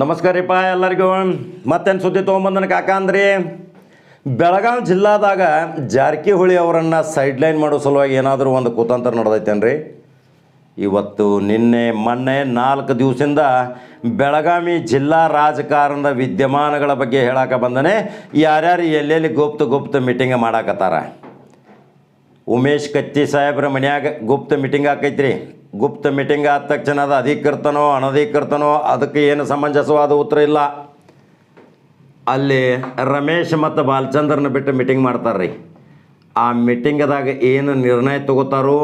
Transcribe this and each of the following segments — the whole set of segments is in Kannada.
ನಮಸ್ಕಾರ ರೀಪ ಎಲ್ಲರಿಗೂ. ಮತ್ತೇನು ಸುದ್ದಿ ತೊಗೊಂಬಂದನ ಕಾಕ ಅಂದ್ರಿ? ಬೆಳಗಾವಿ ಜಿಲ್ಲಾದಾಗ ಜಾರಕಿಹೊಳಿ ಅವರನ್ನು ಸೈಡ್ಲೈನ್ ಮಾಡೋ ಸಲುವಾಗಿ ಏನಾದರೂ ಒಂದು ಕುತಂತ್ರ ನಡೆದೈತೇನ್ರಿ? ಇವತ್ತು ನಿನ್ನೆ, ಮೊನ್ನೆ ನಾಲ್ಕು ದಿವಸದಿಂದ ಬೆಳಗಾವಿ ಜಿಲ್ಲಾ ರಾಜಕಾರಣದ ವಿದ್ಯಮಾನಗಳ ಬಗ್ಗೆ ಹೇಳಕ್ಕೆ ಬಂದನೆ. ಯಾರ್ಯಾರು ಎಲ್ಲೆಲ್ಲಿ ಗುಪ್ತ ಗುಪ್ತ ಮೀಟಿಂಗ್ ಮಾಡಾಕತ್ತಾರ? ಉಮೇಶ್ ಕತ್ತಿ ಸಾಹೇಬ್ರ ಮನ್ಯಾಗ ಗುಪ್ತ ಮೀಟಿಂಗ್ ಆಕೈತ್ರಿ. ಗುಪ್ತ ಮೀಟಿಂಗ್ ಆದ ತಕ್ಷಣ ಅದು ಅಧಿಕೃತನೋ ಅನಧಿಕೃತನೋ ಅದಕ್ಕೆ ಏನು ಸಮಂಜಸವಾದ ಉತ್ತರ ಇಲ್ಲ. ಅಲ್ಲಿ ರಮೇಶ್ ಮತ್ತು ಬಾಲಚಂದ್ರನ ಬಿಟ್ಟು ಮೀಟಿಂಗ್ ಮಾಡ್ತಾರ್ರಿ ಆ ಮೀಟಿಂಗದಾಗ ಏನು ನಿರ್ಣಯ ತಗೋತಾರೋ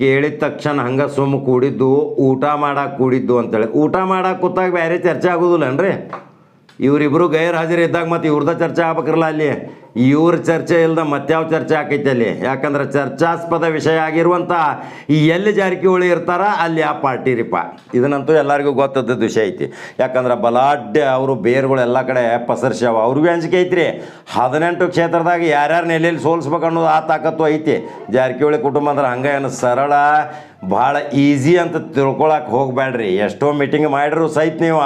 ಕೇಳಿದ ತಕ್ಷಣ ಹಂಗೆ ಸುಮ್ಮ ಕೂಡಿದ್ದು, ಊಟ ಮಾಡಕ್ಕೆ ಕೂಡಿದ್ದು ಅಂತೇಳಿ. ಊಟ ಮಾಡಕ್ಕೆ ಕೂತಾಗ ಬೇರೆ ಚರ್ಚೆ ಆಗೋದಿಲ್ಲನ್ರಿ ಇವರಿಬ್ಬರು ಗೈರ್ ಹಾಜರಿದ್ದಾಗ ಮತ್ತು ಇವ್ರದ ಚರ್ಚೆ ಆಗ್ಬೇಕಿರಲ್ಲ ಅಲ್ಲಿ. ಇವ್ರ ಚರ್ಚೆ ಇಲ್ಲದ ಮತ್ಯಾವ ಚರ್ಚೆ ಆಕೈತೆ ಅಲ್ಲಿ? ಯಾಕಂದ್ರೆ ಚರ್ಚಾಸ್ಪದ ವಿಷಯ ಆಗಿರುವಂಥ ಎಲ್ಲಿ ಜಾರಕಿಹೊಳಿ ಇರ್ತಾರ ಅಲ್ಲಿ ಆ ಪಾರ್ಟಿ ರೀಪ. ಇದನ್ನಂತೂ ಎಲ್ಲರಿಗೂ ಗೊತ್ತದ ವಿಷಯ ಐತಿ. ಯಾಕಂದ್ರೆ ಬಲಾಢ್ಯ ಅವರು ಬೇರುಗಳು ಎಲ್ಲ ಕಡೆ ಪಸರ್ಸ್ಯಾವ. ಅವ್ರಿಗೂ ಅಂಜಿಕೆ ಐತ್ರಿ. ಹದಿನೆಂಟು ಕ್ಷೇತ್ರದಾಗ ಯಾರ್ಯಾರು ನೆಲೆಯಲ್ಲಿ ಸೋಲ್ಸ್ಬೇಕು ಅನ್ನೋದು ಆ ತಾಕತ್ತು ಐತಿ. ಜಾರಕಿಹೊಳಿ ಕುಟುಂಬ ಅಂದ್ರೆ ಹಂಗೆ ಏನು ಸರಳ, ಭಾಳ ಈಸಿ ಅಂತ ತಿಳ್ಕೊಳಕ್ಕೆ ಹೋಗಬೇಡ್ರಿ ಎಷ್ಟೋ ಮೀಟಿಂಗ್ ಮಾಡಿದ್ರು ಸಹಿತ ನೀವು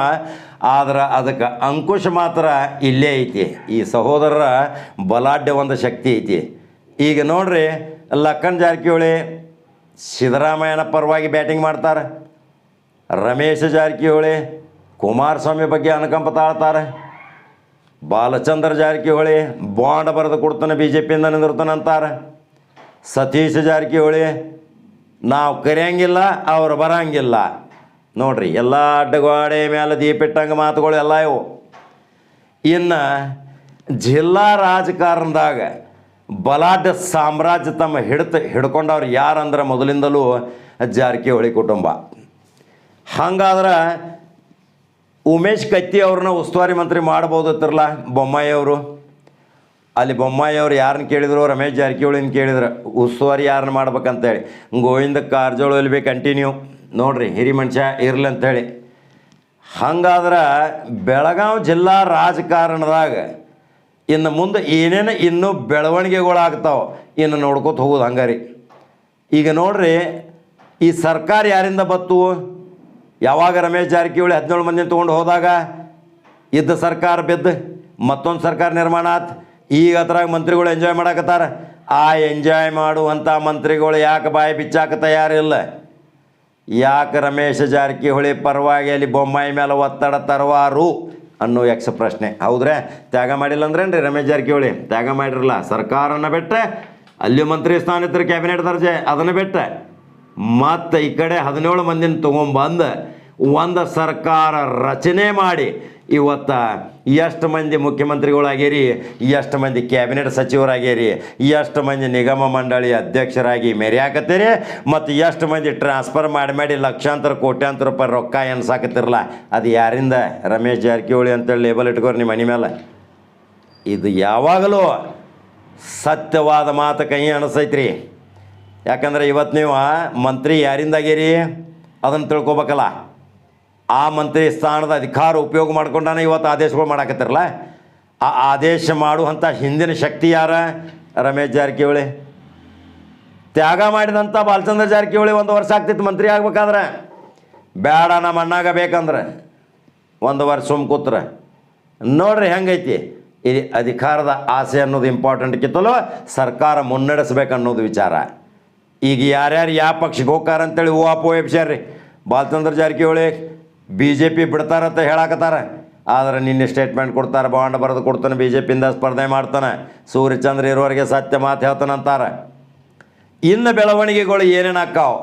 ಆದ್ರೆ ಅದಕ್ಕೆ ಅಂಕುಶ ಮಾತ್ರ ಇಲ್ಲೇ ಐತಿ. ಈ ಸಹೋದರರ ಬಲಾಢ್ಯ ಒಂದು ಶಕ್ತಿ ಐತಿ. ಈಗ ನೋಡ್ರಿ ಲಕ್ಕನ್ ಜಾರಕಿಹೊಳಿ ಸಿದ್ದರಾಮಯ್ಯನ ಪರವಾಗಿ ಬ್ಯಾಟಿಂಗ್ ಮಾಡ್ತಾರೆ. ರಮೇಶ್ ಜಾರಕಿಹೊಳಿ ಕುಮಾರಸ್ವಾಮಿ ಬಗ್ಗೆ ಅನುಕಂಪ ತಾಳ್ತಾರೆ. ಬಾಲಚಂದ್ರ ಜಾರಕಿಹೊಳಿ ಬಾಂಡ್ ಬರೆದು ಕೊಡ್ತಾನೆ ಬಿ ಜೆ ಪಿಯಿಂದ ನಿಂದಿರ್ತಾನೆ ಅಂತಾರೆ. ಸತೀಶ್ ಜಾರಕಿಹೊಳಿ, ನಾವು ಕರೆಯಂಗಿಲ್ಲ, ಅವ್ರು ಬರಂಗಿಲ್ಲ. ನೋಡ್ರಿ, ಎಲ್ಲ ಅಡ್ಡಗೋಡೆ ಮೇಲೆ ದೀಪಿಟ್ಟಂಗೆ ಮಾತುಗಳು ಎಲ್ಲ ಇವು. ಇನ್ನು ಜಿಲ್ಲಾ ರಾಜಕಾರಣದಾಗ ಬಲಾಢ್ಯ ಸಾಮ್ರಾಜ್ಯ ತಮ್ಮ ಹಿಡಿತ ಹಿಡ್ಕೊಂಡವ್ರು ಯಾರಂದ್ರೆ ಮೊದಲಿಂದಲೂ ಜಾರಕಿಹೊಳಿ ಕುಟುಂಬ. ಹಂಗಾದ್ರೆ ಉಮೇಶ್ ಕತ್ತಿ ಅವ್ರನ್ನ ಉಸ್ತುವಾರಿ ಮಂತ್ರಿ ಬೊಮ್ಮಾಯಿ ಅವರು? ಅಲ್ಲಿ ಬೊಮ್ಮಾಯಿ ಅವ್ರು ಯಾರನ್ನ ಕೇಳಿದ್ರು, ರಮೇಶ್ ಜಾರಕಿಹೊಳಿನ ಕೇಳಿದ್ರು, ಉಸ್ತುವಾರಿ ಯಾರನ್ನ ಮಾಡ್ಬೇಕಂತೇಳಿ. ಗೋವಿಂದ ಕಾರಜೋಳ ಬೇಕು ಕಂಟಿನ್ಯೂ ನೋಡ್ರಿ, ಹಿರಿ ಮನುಷ್ಯ ಇರ್ಲಿ ಅಂಥೇಳಿ ಹಂಗಾದ್ರೆ ಬೆಳಗಾವಿ ಜಿಲ್ಲಾ ರಾಜಕಾರಣದಾಗ ಇನ್ನು ಮುಂದೆ ಏನೇನು ಇನ್ನೂ ಬೆಳವಣಿಗೆಗಳಾಗ್ತಾವೆ, ಇನ್ನು ನೋಡ್ಕೊತ ಹೋಗೋದು ಹಂಗಾರಿ. ಈಗ ನೋಡ್ರಿ, ಈ ಸರ್ಕಾರ ಯಾರಿಂದ ಬತ್ತು? ಯಾವಾಗ ರಮೇಶ್ ಜಾರಕಿಹೊಳಿ ಹದಿನೇಳು ಮಂದಿನ ತೊಗೊಂಡು ಹೋದಾಗ, ಇದ್ದ ಸರ್ಕಾರ ಬಿದ್ದು ಮತ್ತೊಂದು ಸರ್ಕಾರ ನಿರ್ಮಾಣ ಆತು. ಈಗ ಅದ್ರಾಗ ಮಂತ್ರಿಗಳು ಎಂಜಾಯ್ ಮಾಡಾಕತ್ತಾರ? ಆ ಎಂಜಾಯ್ ಮಾಡುವಂಥ ಮಂತ್ರಿಗಳು ಯಾಕೆ ಬಾಯಿ ಬಿಚ್ಚಾಕ ತಯಾರಿಲ್ಲ? ಯಾಕೆ ರಮೇಶ ಜಾರಕಿಹೊಳಿ ಪರವಾಗಿ ಅಲ್ಲಿ ಬೊಮ್ಮಾಯಿ ಮೇಲೆ ಒತ್ತಡ ತರುವಾರು ಅನ್ನೋ ಯಕ್ಷ ಪ್ರಶ್ನೆ. ಹೌದ್ರೆ? ತ್ಯಾಗ ಮಾಡಿಲ್ಲ ಅಂದ್ರೇನ್ರಿ ರಮೇಶ್ ಜಾರಕಿಹೊಳಿ? ತ್ಯಾಗ ಮಾಡಿರಲ್ಲ. ಸರ್ಕಾರನ ಬಿಟ್ಟರೆ ಅಲ್ಲಿ ಮಂತ್ರಿ ಸ್ಥಾನ ಇದ್ರೆ ಕ್ಯಾಬಿನೆಟ್ ದರ್ಜೆ ಅದನ್ನು ಬಿಟ್ಟರೆ ಮತ್ತು ಈ ಕಡೆ ಹದಿನೇಳು ಮಂದಿನ ತೊಗೊಂಬಂದು ಒಂದು ಸರ್ಕಾರ ರಚನೆ ಮಾಡಿ ಇವತ್ತು ಎಷ್ಟು ಮಂದಿ ಮುಖ್ಯಮಂತ್ರಿಗಳಾಗೇರಿ, ಎಷ್ಟು ಮಂದಿ ಕ್ಯಾಬಿನೆಟ್ ಸಚಿವರಾಗೇರಿ, ಎಷ್ಟು ಮಂದಿ ನಿಗಮ ಮಂಡಳಿ ಅಧ್ಯಕ್ಷರಾಗಿ ಮೆರೆಯಾಕತ್ತೀರಿ, ಮತ್ತು ಎಷ್ಟು ಮಂದಿ ಟ್ರಾನ್ಸ್ಫರ್ ಮಾಡಿ ಮಾಡಿ ಲಕ್ಷಾಂತರ, ಕೋಟ್ಯಾಂತರ ರೂಪಾಯಿ ರೊಕ್ಕ ಎನ್ಸಾಕತ್ತಿರಲ್ಲ ಅದು ಯಾರಿಂದ? ರಮೇಶ್ ಜಾರಕಿಹೊಳಿ ಅಂತೇಳಿ ಲೇಬಲ್ ಇಟ್ಕೋರಿ ನಿಮ್ಮ ಮನೆ ಮೇಲೆ ಇದು ಯಾವಾಗಲೂ ಸತ್ಯವಾದ ಮಾತು ಕೈ ಅನಿಸೈತ್ರಿ ಯಾಕಂದ್ರೆ ಇವತ್ತು ನೀವು ಮಂತ್ರಿ ಯಾರಿಂದಾಗೇರಿ? ಅದನ್ನು ತಿಳ್ಕೊಬೇಕಲ್ಲ. ಆ ಮಂತ್ರಿ ಸ್ಥಾನದ ಅಧಿಕಾರ ಉಪಯೋಗ ಮಾಡ್ಕೊಂಡಾನ ಇವತ್ತು ಆದೇಶಗಳು ಮಾಡಾಕತ್ತಿರಲ್ಲ? ಆ ಆದೇಶ ಮಾಡುವಂಥ ಹಿಂದಿನ ಶಕ್ತಿ ಯಾರ? ರಮೇಶ್ ಜಾರಕಿಹೊಳಿ. ತ್ಯಾಗ ಮಾಡಿದಂಥ ಬಾಲಚಂದ್ರ ಜಾರಕಿಹೊಳಿ ಒಂದು ವರ್ಷ ಆಗ್ತಿತ್ತು ಮಂತ್ರಿ ಆಗ್ಬೇಕಾದ್ರೆ. ಬೇಡ ನಮ್ಮ ಅಣ್ಣಾಗ ಬೇಕಂದ್ರೆ. ಒಂದು ವರ್ಷ ಸುಮ್ ಕೂತ್ರ. ನೋಡ್ರಿ ಹೆಂಗೈತಿ. ಈ ಅಧಿಕಾರದ ಆಸೆ ಅನ್ನೋದು ಇಂಪಾರ್ಟೆಂಟ್ ಕಿತ್ತಲೋ ಸರ್ಕಾರ ಮುನ್ನಡೆಸ್ಬೇಕು ಅನ್ನೋದು ವಿಚಾರ. ಈಗ ಯಾರ್ಯಾರು ಯಾವ ಪಕ್ಷಕ್ಕೆ ಹೋಗ್ತಾರಂತೇಳಿ ಅಂತೇಳಿ ಎಬ್ಸ್ಯಾರ ಎಬ್ಸ್ಯಾರ್ರಿ Balachandra Jarkiholi B J P ಬಿಡ್ತಾರಂತ ಹೇಳಾಕತ್ತಾರ. ಆದರೆ ನಿನ್ನೆ ಸ್ಟೇಟ್ಮೆಂಟ್ ಕೊಡ್ತಾರೆ ಬಾಂಡ್ ಬರೆದು ಕೊಡ್ತಾನೆ ಬಿ ಜೆ ಪಿಯಿಂದ ಸ್ಪರ್ಧೆ ಮಾಡ್ತಾನೆ. ಸೂರ್ಯಚಂದ್ರ ಇರೋರಿಗೆ ಸತ್ಯ ಮಾತು ಹೇಳ್ತಾನಂತಾರೆ ಇನ್ನು ಬೆಳವಣಿಗೆಗಳು ಏನೇನು ಆಕ್ಕಾವು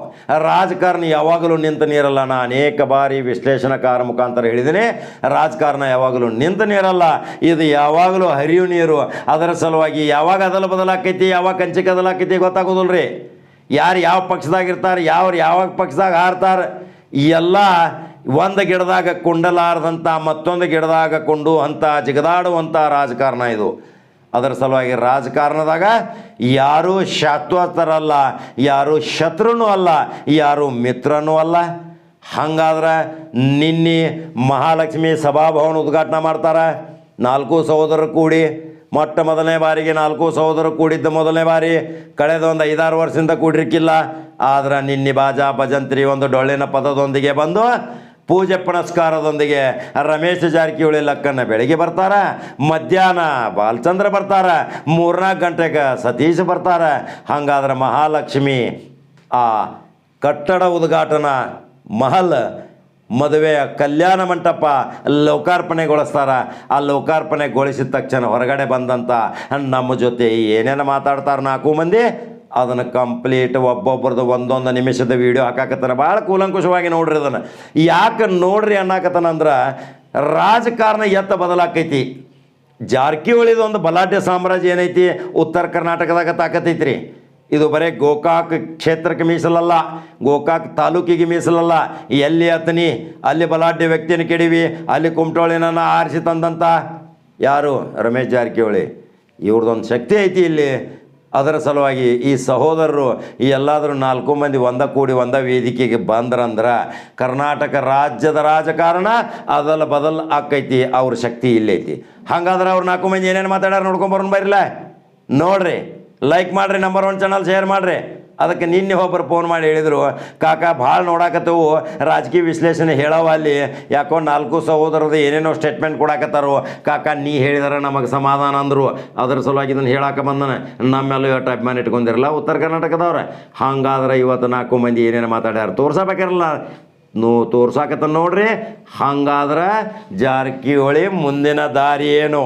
ರಾಜಕಾರಣ ಯಾವಾಗಲೂ ನಿಂತ ನೀರಲ್ಲ. ನಾನು ಅನೇಕ ಬಾರಿ ವಿಶ್ಲೇಷಣಕಾರ ಮುಖಾಂತರ ಹೇಳಿದ್ದೀನಿ ರಾಜಕಾರಣ ಯಾವಾಗಲೂ ನಿಂತ ನೀರಲ್ಲ. ಇದು ಯಾವಾಗಲೂ ಹರಿಯು ನೀರು. ಅದರ ಸಲುವಾಗಿ ಯಾವಾಗ ಅದಲ ಬದಲಾಕೈತಿ, ಯಾವಾಗ ಕಂಚಿ ಕದಲಾಕೈತಿ ಗೊತ್ತಾಗೋದಿಲ್ಲ ರೀ ಯಾರು ಯಾವ ಪಕ್ಷದಾಗ ಇರ್ತಾರೆ ಯಾರು ಯಾವಾಗ ಪಕ್ಷದಾಗ ಹಾರ್ತಾರೆ ಎಲ್ಲ ಒಂದು ಗಿಡದಾಗ ಕುಂಡಲಾರದಂಥ ಮತ್ತೊಂದು ಗಿಡದಾಗ ಕೊಂಡು ಅಂತ ಜಿಗದಾಡುವಂಥ ರಾಜಕಾರಣ ಇದು. ಅದರ ಸಲುವಾಗಿ ರಾಜಕಾರಣದಾಗ ಯಾರೂ ಶಾಶ್ವತರಲ್ಲ, ಯಾರು ಶತ್ರುನೂ ಅಲ್ಲ, ಯಾರು ಮಿತ್ರನೂ ಅಲ್ಲ. ಹಂಗಾದ್ರೆ ನಿನ್ನೆ ಮಹಾಲಕ್ಷ್ಮಿ ಸಭಾಭವನ ಉದ್ಘಾಟನೆ ಮಾಡ್ತಾರೆ. ನಾಲ್ಕು ಸಹೋದರರು ಕೂಡಿ, ಮೊಟ್ಟ ಮೊದಲನೇ ಬಾರಿಗೆ ನಾಲ್ಕು ಸಹೋದರರು ಕೂಡಿದ್ದ ಮೊದಲನೇ ಬಾರಿ, ಕಳೆದ ಒಂದು ಐದಾರು ವರ್ಷದಿಂದ ಕೂಡಿರ್ಕಿಲ್ಲ. ಆದ್ರೆ ನಿನ್ನೆ ಬಾಜಾ ಭಜಂತ್ರಿ ಒಂದು ಡೊಳ್ಳಿನ ಪದದೊಂದಿಗೆ ಬಂದು ಪೂಜೆ ಪುನಸ್ಕಾರದೊಂದಿಗೆ ರಮೇಶ್ ಜಾರಕಿಹೊಳಿ ಲಕ್ಕನ್ನ ಬೆಳಿಗ್ಗೆ ಬರ್ತಾರ, ಮಧ್ಯಾಹ್ನ ಬಾಲಚಂದ್ರ ಬರ್ತಾರ, ಮೂರ್ನಾಲ್ಕು ಗಂಟೆಗೆ ಸತೀಶ್ ಬರ್ತಾರ. ಹಂಗಾದ್ರೆ ಮಹಾಲಕ್ಷ್ಮಿ ಆ ಕಟ್ಟಡ ಉದ್ಘಾಟನಾ ಮಹಲ್, ಮದುವೆಯ ಕಲ್ಯಾಣ ಮಂಟಪ ಲೋಕಾರ್ಪಣೆಗೊಳಿಸ್ತಾರ. ಆ ಲೋಕಾರ್ಪಣೆಗೊಳಿಸಿದ ತಕ್ಷಣ ಹೊರಗಡೆ ಬಂದಂಥ ನಮ್ಮ ಜೊತೆ ಏನೇನು ಮಾತಾಡ್ತಾರೆ ನಾಲ್ಕು ಮಂದಿ? ಅದನ್ನು ಕಂಪ್ಲೀಟ್ ಒಬ್ಬೊಬ್ರದ್ದು ಒಂದೊಂದು ನಿಮಿಷದ ವೀಡಿಯೋ ಹಾಕಾಕತ್ತಾನ. ಭಾಳ ಕೂಲಂಕುಷವಾಗಿ ನೋಡ್ರಿ ಅದನ್ನು. ಯಾಕೆ ನೋಡ್ರಿ ಅನ್ನಕತ್ತಾನಂದ್ರೆ ರಾಜಕಾರಣ ಎತ್ತ ಬದಲಾಕೈತಿ. ಜಾರಕಿಹೊಳಿದು ಒಂದು ಬಲಾಢ್ಯ ಸಾಮ್ರಾಜ್ಯ ಏನೈತಿ? ಉತ್ತರ ಕರ್ನಾಟಕದಾಗ ತಾಕತೈತ್ರಿ ಇದು ಬರೀ ಗೋಕಾಕ್ ಕ್ಷೇತ್ರಕ್ಕೆ ಮೀಸಲಲ್ಲ. ಗೋಕಾಕ್ ತಾಲೂಕಿಗೆ ಮೀಸಲಲ್ಲ. ಎಲ್ಲಿ ಅತನಿ ಅಲ್ಲಿ ಬಲಾಢ್ಯ ವ್ಯಕ್ತಿಯನ್ನು ಕೆಡಿವಿ. ಅಲ್ಲಿ ಕುಮಟೋಳಿನ ಆರಿಸಿ ತಂದಂತ ಯಾರು? ರಮೇಶ್ ಜಾರಕಿಹೊಳಿ. ಇವ್ರದ್ದೊಂದು ಶಕ್ತಿ ಐತಿ ಇಲ್ಲಿ. ಅದರ ಸಲುವಾಗಿ ಈ ಸಹೋದರರು ಈ ಎಲ್ಲಾದರೂ ನಾಲ್ಕು ಮಂದಿ ಒಂದ ಕೂಡಿ ಒಂದ ವೇದಿಕೆಗೆ ಬಂದ್ರಂದ್ರೆ ಕರ್ನಾಟಕ ರಾಜ್ಯದ ರಾಜಕಾರಣ ಅದಲ್ಲ ಬದಲ್ ಆಕೈತಿ, ಅವ್ರ ಶಕ್ತಿ ಇಲ್ಲೈತಿ. ಹಂಗಾದ್ರೆ ಅವ್ರು ನಾಲ್ಕು ಮಂದಿ ಏನೇನು ಮಾತಾಡ್ಯಾರ ನೋಡ್ಕೊಂಬರೋಣ ಬರಿಲ್ಲ ನೋಡ್ರಿ ಲೈಕ್ ಮಾಡ್ರಿ ನಂಬರ್ ಒನ್ ಚಾನಲ್ ಶೇರ್ ಮಾಡ್ರಿ. ಅದಕ್ಕೆ ನಿನ್ನೆ ಒಬ್ಬರು ಫೋನ್ ಮಾಡಿ ಹೇಳಿದರು, ಕಾಕ, ಭಾಳ ನೋಡಾಕತ್ತವು. ರಾಜಕೀಯ ವಿಶ್ಲೇಷಣೆ ಹೇಳವ ಅಲ್ಲಿ. ಯಾಕೋ ನಾಲ್ಕು ಸಹೋದರದು ಏನೇನೋ ಸ್ಟೇಟ್ಮೆಂಟ್ ಕೊಡಾಕತ್ತಾರೋ. ಕಾಕ, ನೀ ಹೇಳಿದಾರೆ ನಮಗೆ ಸಮಾಧಾನ ಅಂದರು. ಅದ್ರ ಸಲುವಾಗಿ ಇದನ್ನು ಹೇಳಾಕ ಬಂದನ. ನಮ್ಮೆಲ್ಲೂ ಇವತ್ತು ಅಭಿಮಾನ ಇಟ್ಕೊಂಡಿರಲ್ಲ ಉತ್ತರ ಕರ್ನಾಟಕದವ್ರೆ. ಹಂಗಾದ್ರೆ ಇವತ್ತು ನಾಲ್ಕು ಮಂದಿ ಏನೇನು ಮಾತಾಡ್ಯಾರ ತೋರ್ಸಬೇಕಿರಲ್ಲ. ನೋ ತೋರ್ಸಾಕತ್ತ ನೋಡ್ರಿ. ಹಂಗಾದ್ರೆ ಜಾರಕಿಹೊಳಿ ಮುಂದಿನ ದಾರಿ ಏನು?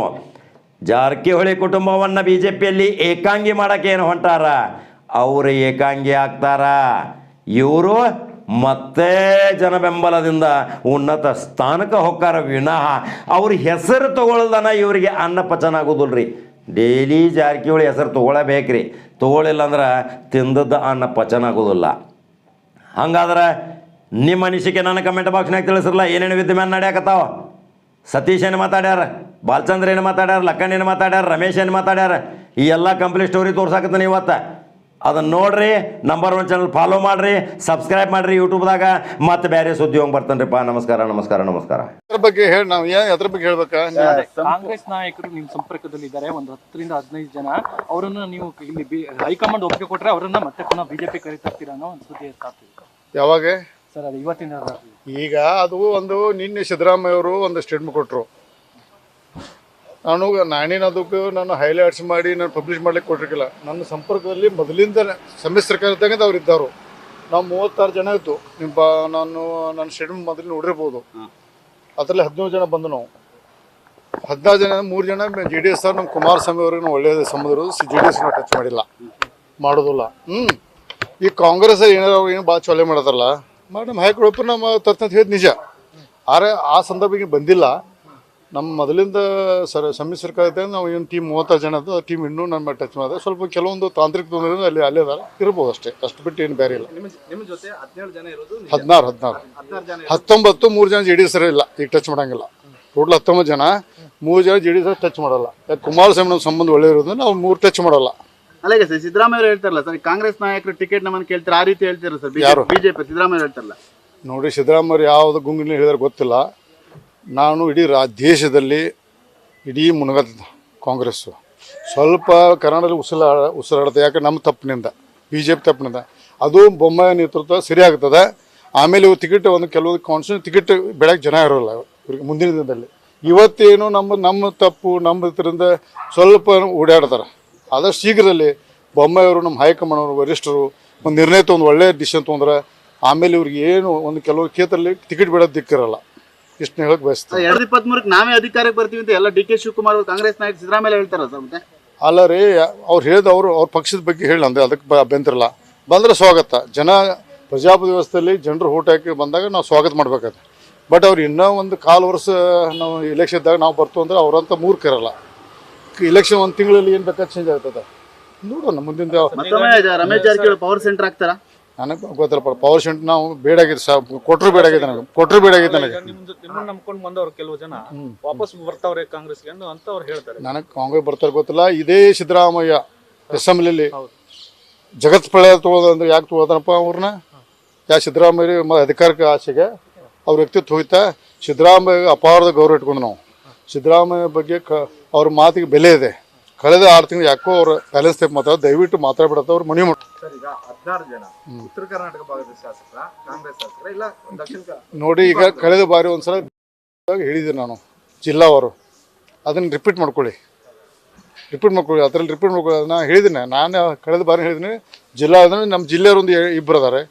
ಜಾರಕಿಹೊಳಿ ಕುಟುಂಬವನ್ನು ಬಿ ಜೆ ಪಿಯಲ್ಲಿ ಏಕಾಂಗಿ ಮಾಡೋಕ್ಕೆ ಏನು ಹೊಂಟಾರ? ಅವರು ಏಕಾಂಗಿ ಆಗ್ತಾರ? ಇವರು ಮತ್ತೆ ಜನ ಬೆಂಬಲದಿಂದ ಉನ್ನತ ಸ್ಥಾನಕ್ಕೆ ಹೋಗ್ತಾರ ವಿನಃ ಅವ್ರ ಹೆಸರು ತಗೊಳ್ದನ ಇವರಿಗೆ ಅನ್ನ ಪಚನ ಆಗೋದಿಲ್ಲ ರೀ ಡೈಲಿ ಜಾರಕಿಹೊಳಿ ಹೆಸರು ತೊಗೊಳಬೇಕ್ರಿ. ತೊಗೊಳಿಲ್ಲ ಅಂದ್ರೆ ತಿಂದದ್ದು ಅನ್ನ ಪಚನ ಆಗೋದಿಲ್ಲ. ಹಂಗಾದ್ರೆ ನಿಮ್ಮ ಅನಿಸಿಕೆ ನನ್ನ ಕಮೆಂಟ್ ಬಾಕ್ಸ್ನಾಗ ತಿಳಿಸಿರಲ್ಲ, ಏನೇನು ವಿದ್ಯಮಾನ ನಡೆಯಕತ್ತಾವ? ಸತೀಶ್ ಏನು ಮಾತಾಡ್ಯಾರ? ಬಾಲಚಂದ್ರ ಏನು ಮಾತಾಡ್ಯಾರ? ಲಕ್ಕಣ್ಣ ಏನು ಮಾತಾಡ್ಯಾರ? ರಮೇಶ್ ಏನು ಮಾತಾಡ್ಯಾರ? ಈ ಎಲ್ಲ ಕಂಪ್ಲೀಟ್ ಸ್ಟೋರಿ ತೋರ್ಸಾಕತ್ತಾನೆ ಇವತ್ತು. ಅದನ್ನು ನೋಡ್ರಿ ನಂಬರ್ ಒನ್ ಚಾನಲ್ ಫಾಲೋ ಮಾಡಿರಿ ಸಬ್ಸ್ಕ್ರೈಬ್ ಮಾಡಿರಿ ಯೂಟ್ಯೂಬ್ದಾಗ ಮತ್ತೆ ಬೇರೆ ಸುದ್ದಿ ಹೋಗಿ ಬರ್ತಾನೆ ರೀ ನಮಸ್ಕಾರ ನಮಸ್ಕಾರ ನಮಸ್ಕಾರ. ಅದ್ರ ಬಗ್ಗೆ ಹೇಳಿ ನಾವು ಅದ್ರ ಬಗ್ಗೆ ಹೇಳ್ಬೇಕಾ? ಕಾಂಗ್ರೆಸ್ ನಾಯಕರು ನಿಮ್ಮ ಸಂಪರ್ಕದಲ್ಲಿ ಇದ್ದಾರೆ ಒಂದು ಹತ್ತರಿಂದ ಹದಿನೈದು ಜನ. ಅವರನ್ನು ನೀವು ಇಲ್ಲಿ ಬಿ- ಹೈಕಮಾಂಡ್ ಒಪ್ಪಿಗೆ ಕೊಟ್ರೆ ಅವರನ್ನ ಮತ್ತೆ ಪುನಃ ಬಿಜೆಪಿ ಕರಿತಾಗ್ತೀರಾ ಅನ್ನೋ ಒಂದು ಸುದ್ದಿ ಎತ್ತಾಗ್ತಿದೆ ಯಾವಾಗ? ಸರ್ ಅದು ಇವತ್ತಿನ ಈಗ ಅದು ಒಂದು ನಿನ್ನೆ ಸಿದ್ದರಾಮಯ್ಯ ಅವರು ಒಂದು ಸ್ಟೇಟ್ಮೆಂಟ್ ಕೊಟ್ಟರು ನಾನು ನಾನೇನು ಅದಕ್ಕೆ ನಾನು ಹೈಲೈಟ್ಸ್ ಮಾಡಿ ನಾನು ಪಬ್ಲಿಷ್ ಮಾಡ್ಲಿಕ್ಕೆ ಕೊಟ್ಟಿರ್ಕಿಲ್ಲ ನನ್ನ ಸಂಪರ್ಕದಲ್ಲಿ ಮೊದಲಿಂದ ಸಮ್ಮಿಶ್ರ ಸರ್ಕಾರದಾಗ ಅವ್ರು ಇದ್ದರು. ನಾವು ಮೂವತ್ತಾರು ಜನ ಇತ್ತು ನಿಮ್ಮ ನಾನು ನನ್ನ ಶೆಡ್ ಮೊದಲು ನೋಡಿರ್ಬೋದು. ಅದರಲ್ಲಿ ಹದಿನೇಳು ಜನ ಬಂದು ನಾವು. ಹದಿನಾರು ಜನ ಮೂರು ಜನ ಜೆ ಡಿ ಎಸ್ ನಮ್ಮ ಕುಮಾರಸ್ವಾಮಿ ಅವ್ರಿಗೆ ನಾವು ಒಳ್ಳೆಯ ಸಂಬಂಧ ಇರೋದು. ಜೆ ಡಿ ಎಸ್ ಟಚ್ ಮಾಡಿಲ್ಲ. ಮಾಡೋದಿಲ್ಲ. ಹ್ಞೂ ಈ ಕಾಂಗ್ರೆಸ್ ಏನಾರ ಏನು ಭಾಳ ಚೊಲೆ ಮಾಡೋದಲ್ಲ ಮಾಡಿ ನಮ್ಮ ಹಾಯ್ಕೊಳಪ್ಪ ನಮ್ಮ ತರ್ತಂತ ಹೇಳಿದ್ ನಿಜ. ಆದರೆ ಆ ಸಂದರ್ಭಕ್ಕೆ ಬಂದಿಲ್ಲ. ನಮ್ಮ ಮೊದಲಿಂದ ಸರ್ ಸಮ್ಮಿಶ್ರ ಸರ್ಕಾರ ಇದ್ದಾಗ ನಾವು ಏನು ಟೀಮ್ ಮೂವತ್ತಾರು ಜನ ಅದು ಟೀಮ್ ಇನ್ನೂ ನಮ್ಮ ಟಚ್ ಮಾಡಿದೆ. ಸ್ವಲ್ಪ ಕೆಲವೊಂದು ತಾಂತ್ರಿಕ ತೊಂದರೆ ಅಲ್ಲಿ ಅಲ್ಲೇ ಅದಾರ ಇರ್ಬೋದು ಅಷ್ಟೇ. ಅಷ್ಟು ಬಿಟ್ಟು ಏನು ಬೇರೆ ಇಲ್ಲ. ನಿಮ್ಮ ಜೊತೆ ಹದಿನೇಳು ಜನ ಇರೋದು ಹದಿನಾರು ಹದಿನಾರು. ಹತ್ತೊಂಬತ್ತು ಮೂರು ಜನ ಜೆ ಡಿ ಎಸ್ ಇಲ್ಲ. ಈಗ ಟಚ್ ಮಾಡೋಂಗಿಲ್ಲ. ಟೋಟಲ್ ಹತ್ತೊಂಬತ್ತು ಜನ. ಮೂರು ಜನ ಜೆ ಡಿ ಎಸ್ ಟಚ್ ಮಾಡಲ್ಲ. ಯಾಕೆ ಕುಮಾರಸ್ವಾಮಿ ನಮ್ಮ ಸಂಬಂಧ ಒಳ್ಳೆ ಇರೋದು ನಾವು ಮೂರು ಟಚ್ ಮಾಡಲ್ಲ. ಅಲ್ಲೇ ಸರ್ ಸಿದ್ದರಾಮಯ್ಯ ಹೇಳ್ತಾರಲ್ಲ ಸರ್ ಕಾಂಗ್ರೆಸ್ ನಾಯಕರು ಟಿಕೆಟ್ ನಮ್ಮನ್ನು ಕೇಳ್ತಾರೆ ಆ ರೀತಿ ಹೇಳ್ತಾರೆ ಸರ್? ಬಿಜೆಪಿ ಸಿದ್ದರಾಮಯ್ಯ ಹೇಳ್ತಾರಲ್ಲ. ನೋಡಿ ಸಿದ್ದರಾಮಯ್ಯ ಯಾವುದು ಗುಂಗಿನ ಹೇಳಿದ್ರೆ ಗೊತ್ತಿಲ್ಲ. ನಾನು ಇಡೀ ರಾ, ದೇಶದಲ್ಲಿ ಇಡೀ ಮುನಗದ ಕಾಂಗ್ರೆಸ್ಸು. ಸ್ವಲ್ಪ ಕನ್ನಡದಲ್ಲಿ ಉಸಿರಾಡ ಉಸಿರಾಡುತ್ತೆ. ಯಾಕೆ? ನಮ್ಮ ತಪ್ಪಿನಿಂದ. ಬಿ ಜೆ ಪಿ ತಪ್ಪಿನಿಂದ. ಅದು ಬೊಮ್ಮಾಯಿ ನೇತೃತ್ವ ಸರಿ ಆಗ್ತದೆ. ಆಮೇಲೆ ಇವು ಟಿಕೆಟ್ ಒಂದು ಕೆಲವೊಂದು ಕಾನ್ಸ್ಟಿಟ್ಯೂನ್ ಟಿಕೆಟ್ ಬೆಳಗ್ಗೆ ಜನ ಇರೋಲ್ಲ. ಇವ್ರಿಗೆ ಮುಂದಿನ ದಿನದಲ್ಲಿ. ಇವತ್ತೇನು ನಮ್ಮ ನಮ್ಮ ತಪ್ಪು, ನಮ್ಮ ಇದರಿಂದ ಸ್ವಲ್ಪ ಓಡಾಡ್ತಾರೆ. ಆದಷ್ಟು ಶೀಘ್ರದಲ್ಲಿ ಬೊಮ್ಮಾಯಿಯವರು ನಮ್ಮ ಹೈಕಮಾಂಡ್ ಅವರು ವರಿಷ್ಠರು ಒಂದು ನಿರ್ಣಯ ತೊಗೊಂಡು ಒಳ್ಳೆಯ ಡಿಸಿಷನ್ ತೊಗೊಂಡ್ರೆ ಆಮೇಲೆ ಇವ್ರಿಗೆ ಏನು ಒಂದು ಕೆಲವು ಕ್ಷೇತ್ರದಲ್ಲಿ ಟಿಕೆಟ್ ಬಿಡೋದು ದಿಕ್ಕಿರಲ್ಲ. ಇಷ್ಟು ಹೇಳಕ್ ಬಯಸ್ತೀನಿ. ಎರಡ್ ಇಪ್ಪತ್ಮೂರಕ್ಕೆ ನಾವೇ ಅಧಿಕಾರಕ್ಕೆ ಬರ್ತೀವಿ ಅಂತ ಎಲ್ಲ ಡಿ ಕೆ ಶಿವಕುಮಾರ್ ಅವರು ಕಾಂಗ್ರೆಸ್ ನಾಯಕ ಸಿದ್ದರಾಮಯ್ಯ ಹೇಳ್ತಾರ ಸರ್ ಮತ್ತೆ? ಅಲ್ಲ ರೀ ಅವ್ರು ಹೇಳಿದ ಅವರು ಅವ್ರ ಪಕ್ಷದ ಬಗ್ಗೆ ಹೇಳಿ ಅಂದ್ರೆ ಅದಕ್ಕೆ ಬ- ಅಭ್ಯಂತರ ಇಲ್ಲ ಬಂದ್ರೆ ಸ್ವಾಗತ. ಜನ ಪ್ರಜಾಪ್ರಭುತ್ವ ವ್ಯವಸ್ಥೆಯಲ್ಲಿ ಜನರು ಊಟಕ್ಕೆ ಹಾಕಿ ಬಂದಾಗ ನಾವು ಸ್ವಾಗತ ಮಾಡ್ಬೇಕಾಗ್ತದೆ ಬಟ್ ಅವ್ರು ಇನ್ನೂ ಒಂದು ಕಾಲು ವರ್ಷ ನಾವು ಎಲೆಕ್ಷನ್ ಇದ್ದಾಗ ನಾವು ಬರ್ತು ಅಂದ್ರೆ ಅವ್ರಂತ ಮೂರ್ಖರಲ್ಲ. ಇಲೆಕ್ಷನ್ ಒಂದು ತಿಂಗಳಲ್ಲಿ ಏನು ಬೇಕಾದ್ರೆ ಚೇಂಜ್ ಆಗ್ತದೆ? ನೋಡೋಣ ಮುಂದಿನ ಮತ್ತೊಮ್ಮೆ ರಮೇಶ್ ಜಾರಕಿಹೊಳಿ ಪವರ್ ಸೆಂಟರ್ ಆಗ್ತಾರ ನನಗೆ ಗೊತ್ತಿಲ್ಲಪ್ಪ ಪವರ್ ಶೆಂಟ್ ನಾವು ಬೇಡಾಗಿದೆ ಸರ್ ಕೊಟ್ಟರು ಬೇಡಾಗಿದೆ ನನಗೆ. ಕೊಟ್ಟರು ಬೇಡಾಗಿದೆ ನನಗೆ. ನಿಮ್ಮನ್ನ ನಂಬ್ಕೊಂಡು ಬಂದವರು ಕೆಲವು ಜನ ವಾಪಸ್ ಬರ್ತಾವ್ರೆ ಕಾಂಗ್ರೆಸ್ಗೆ ಅಂತ ಅವ್ರು ಹೇಳ್ತಾರೆ. ನನಗೆ ಕಾಂಗ್ರೆಸ್ ಬರ್ತಾರೆ ಗೊತ್ತಿಲ್ಲ ಇದೇ ಸಿದ್ದರಾಮಯ್ಯ ಅಸೆಂಬ್ಲಿಲಿ ಜಗತ್ ಪ್ರಳಯ ತೊಗೊಳೋದಂದ್ರೆ ಯಾಕೆ ತೊಗೊಳ್ತಾನಪ್ಪ ಅವ್ರನ್ನ ಯಾ ಸಿದ್ದರಾಮಯ್ಯ ಅಧಿಕಾರಕ್ಕೆ ಆಸೆಗೆ ಅವ್ರ ವ್ಯಕ್ತಿತ್ವ ಹೋಯ್ತಾ ಸಿದ್ದರಾಮಯ್ಯ ಅಪಾರದ ಗೌರವ ಇಟ್ಕೊಂಡು ನಾವು. ಸಿದ್ದರಾಮಯ್ಯ ಬಗ್ಗೆ ಕ ಅವ್ರ ಮಾತಿಗೆ ಬೆಲೆ ಇದೆ. ಕಳೆದ ಆರು ತಿಂಗಳು ಯಾಕೋ ಅವ್ರ ಬ್ಯಾಲೆನ್ಸ್ ಟೈಪ್ ಮಾತಾಡೋದು ದಯವಿಟ್ಟು ಮಾತಾಡ್ಬಿಡತ್ತ ಅವ್ರು ಮನೆ ಮಾಡಿ ಸರ್ ಈಗ ಹದಿನಾರು ಜನ ಉತ್ತರ ಕರ್ನಾಟಕ ಭಾಗದ ಶಾಸಕರ ಕಾಂಗ್ರೆಸ್ ಶಾಸಕರ ಇಲ್ಲ ದಕ್ಷಿಣ ನೋಡಿ ಈಗ ಕಳೆದ ಬಾರಿ ಒಂದ್ಸಲ ಹೇಳಿದ್ದೆ ನಾನು ಜಿಲ್ಲಾವರು ಅದನ್ನ ರಿಪೀಟ್ ಮಾಡ್ಕೊಳ್ಳಿ. ರಿಪೀಟ್ ಮಾಡ್ಕೊಳ್ಳಿ ಅದ್ರಲ್ಲಿ ರಿಪೀಟ್ ಮಾಡ್ಕೊಳ್ಳಿ ನಾನು ಹೇಳಿದ್ದೀನಿ. ನಾನು ಕಳೆದ ಬಾರಿ ಹೇಳಿದ್ದೀನಿ ಜಿಲ್ಲಾ ಅಂದ್ರೆ ನಮ್ಮ ಜಿಲ್ಲೆಯವರೊಂದು ಇಬ್ಬರು ಅದಾರೆ.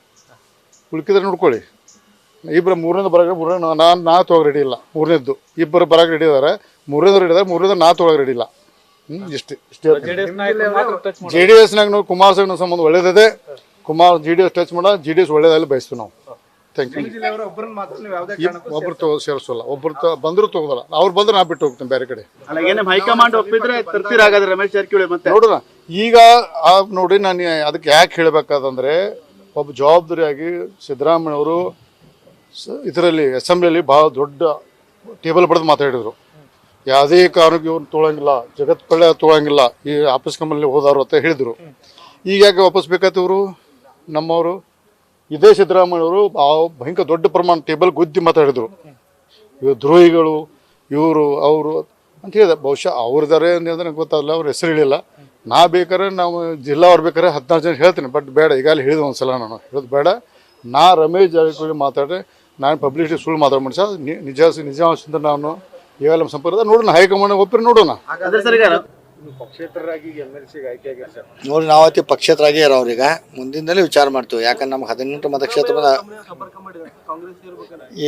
ಉಳ್ಕಿದ್ರೆ ನೋಡ್ಕೊಳ್ಳಿ. ಇಬ್ಬರು ಮೂರನೇದು ಬರಗ ಮೂರನೇ ನಾನು ನಾ ತೊಗೊಳಕ್ಕೆ ರೆಡಿ ಇಲ್ಲ. ಮೂರನೇದ್ದು. ಇಬ್ಬರು ಬರಗ ರೆಡಿ ಇದ್ದಾರೆ ಮೂರನೇದು ರೆಡಿ ಇದ್ದಾರೆ ಮೂರನೇದು ನಾ ತೊಗೊಳಕ್ಕೆ ರೆಡಿ ಇಲ್ಲ. ಇಷ್ಟು ಇಷ್ಟೇ ಜೆ ಡಿ ಎಸ್ನಾಗ ನಾವು ಸಾಹೇಬ್ ಸಂಬಂಧ ಒಳ್ಳೇದಿದೆ. Kumar J D S touch ಮಾಡೋ ಜಿ ಡಿ ಎಸ್ ಒಳ್ಳೇದಾಗಲಿ ಬಯಸ್ತೀವಿ ನಾವು. ಥ್ಯಾಂಕ್ ಯು ಜಿಲ್ಲೆಯವರ ಒಬ್ಬರನ್ನ ಮಾತ್ರ ನೀವು ಯಾವುದೇ ಒಬ್ರು ತಗೋ ಸೇರಿಸೋಲ್ಲ. ಒಬ್ರು ಬಂದ್ರು ತಗೋದಲ್ಲ ಅವ್ರು ಬಂದ್ರೆ ನಾ ಬಿಟ್ಟು ಹೋಗ್ತೇನೆ ಬೇರೆ ಕಡೆ. ಹೈಕಮಾಂಡ್ ಒಪ್ಪಿದ್ರೆ ರಮೇಶ್ ಜಾರಕಿಹೊಳಿ ಮತ್ತೆ? ನೋಡೋಣ. ಈಗ ಆ ನೋಡಿ ನಾನು ಅದಕ್ಕೆ ಯಾಕೆ ಹೇಳಬೇಕಾದಂದ್ರೆ ಒಬ್ಬ ಜವಾಬ್ದಾರಿಯಾಗಿ ಸಿದ್ದರಾಮಯ್ಯವರು ಇದರಲ್ಲಿ ಅಸೆಂಬ್ಲಿಯಲ್ಲಿ ಭಾಳ ದೊಡ್ಡ ಟೇಬಲ್ ಬಡ್ದು ಮಾತಾಡಿದ್ರು. ಯಾವುದೇ ಕಾರಣಕ್ಕೆ ಇವ್ರು ತೊಗೊಳಂಗಿಲ್ಲ ಜಗತ್ ಪಳ್ಳೆ ತೊಗೊಳಂಗಿಲ್ಲ ಈ ಆಫೀಸ್ ಕಂಬಲ್ಲಿ ಹೋದಾರು ಅಂತ ಹೇಳಿದರು. ಈಗ ಯಾಕೆ ವಾಪಸ್ ಬೇಕಾಯ್ತು ಇವರು? ನಮ್ಮವರು ಇದೇ ಸಿದ್ದರಾಮಯ್ಯವರು ಆ ಭಯಂಕರ ದೊಡ್ಡ ಪ್ರಮಾಣ ಟೇಬಲ್ ಗುದ್ದಿ ಮಾತಾಡಿದರು. ಇವರು ದ್ರೋಹಿಗಳು, ಇವರು, ಅವರು ಅಂತ ಹೇಳಿದೆ. ಬಹುಶಃ ಅವ್ರದಾರೆ ಹೇಳಿದ್ರೆ ನಂಗೆ ಗೊತ್ತಾಗಲ್ಲ ಅವ್ರ ಹೆಸರು ಹೇಳಿಲ್ಲ. ನಾ ಬೇಕಾದ್ರೆ ನಾವು ಜಿಲ್ಲಾ ಅವ್ರು ಬೇಕಾದ್ರೆ ಹದಿನಾರು ಜನ ಹೇಳ್ತೀನಿ, ಬಟ್ ಬೇಡ ಈಗ ಅಲ್ಲಿ ಹೇಳಿದ ಒಂದ್ಸಲ ನಾನು. ಹೇಳೋದು ಬೇಡ. ನಾ ರಮೇಶ್ ಜಾರಕಿಹೊಳಿ ಮಾತಾಡ್ರೆ, ನಾನು ಪಬ್ಲಿಸಿಟಿ ಸುಳ್ಳು ಮಾತಾಡ ಮನುಷ್ಯ ನಿಜ ನಿಜಾಂಶದಿಂದ ನಾನು. ಇವಾಗ ಸಂಪರ್ಕ ನೋಡೋಣ ಹೈಕಮಾಂಡ್ ಒಬ್ಬರು ನೋಡೋಣ. ಅದ್ರ ಸರ್ ಈಗ ನೀವು ಪಕ್ಷೇತರರಾಗಿ ಎಂ ಎಲ್ ಸಿಗೆ ಆಯ್ಕೆ ಆಗಿರಿ ಸರ್. ನೋಡಿ ನಾವತ್ತಿ ಪಕ್ಷೇತರಾಗಿ ಅವ್ರೀಗ ಮುಂದಿನದಲ್ಲಿ ವಿಚಾರ ಮಾಡ್ತೀವಿ. ಯಾಕಂದ್ರೆ ನಮ್ಗೆ ಹದಿನೆಂಟು ಮತಕ್ಷೇತ್ರ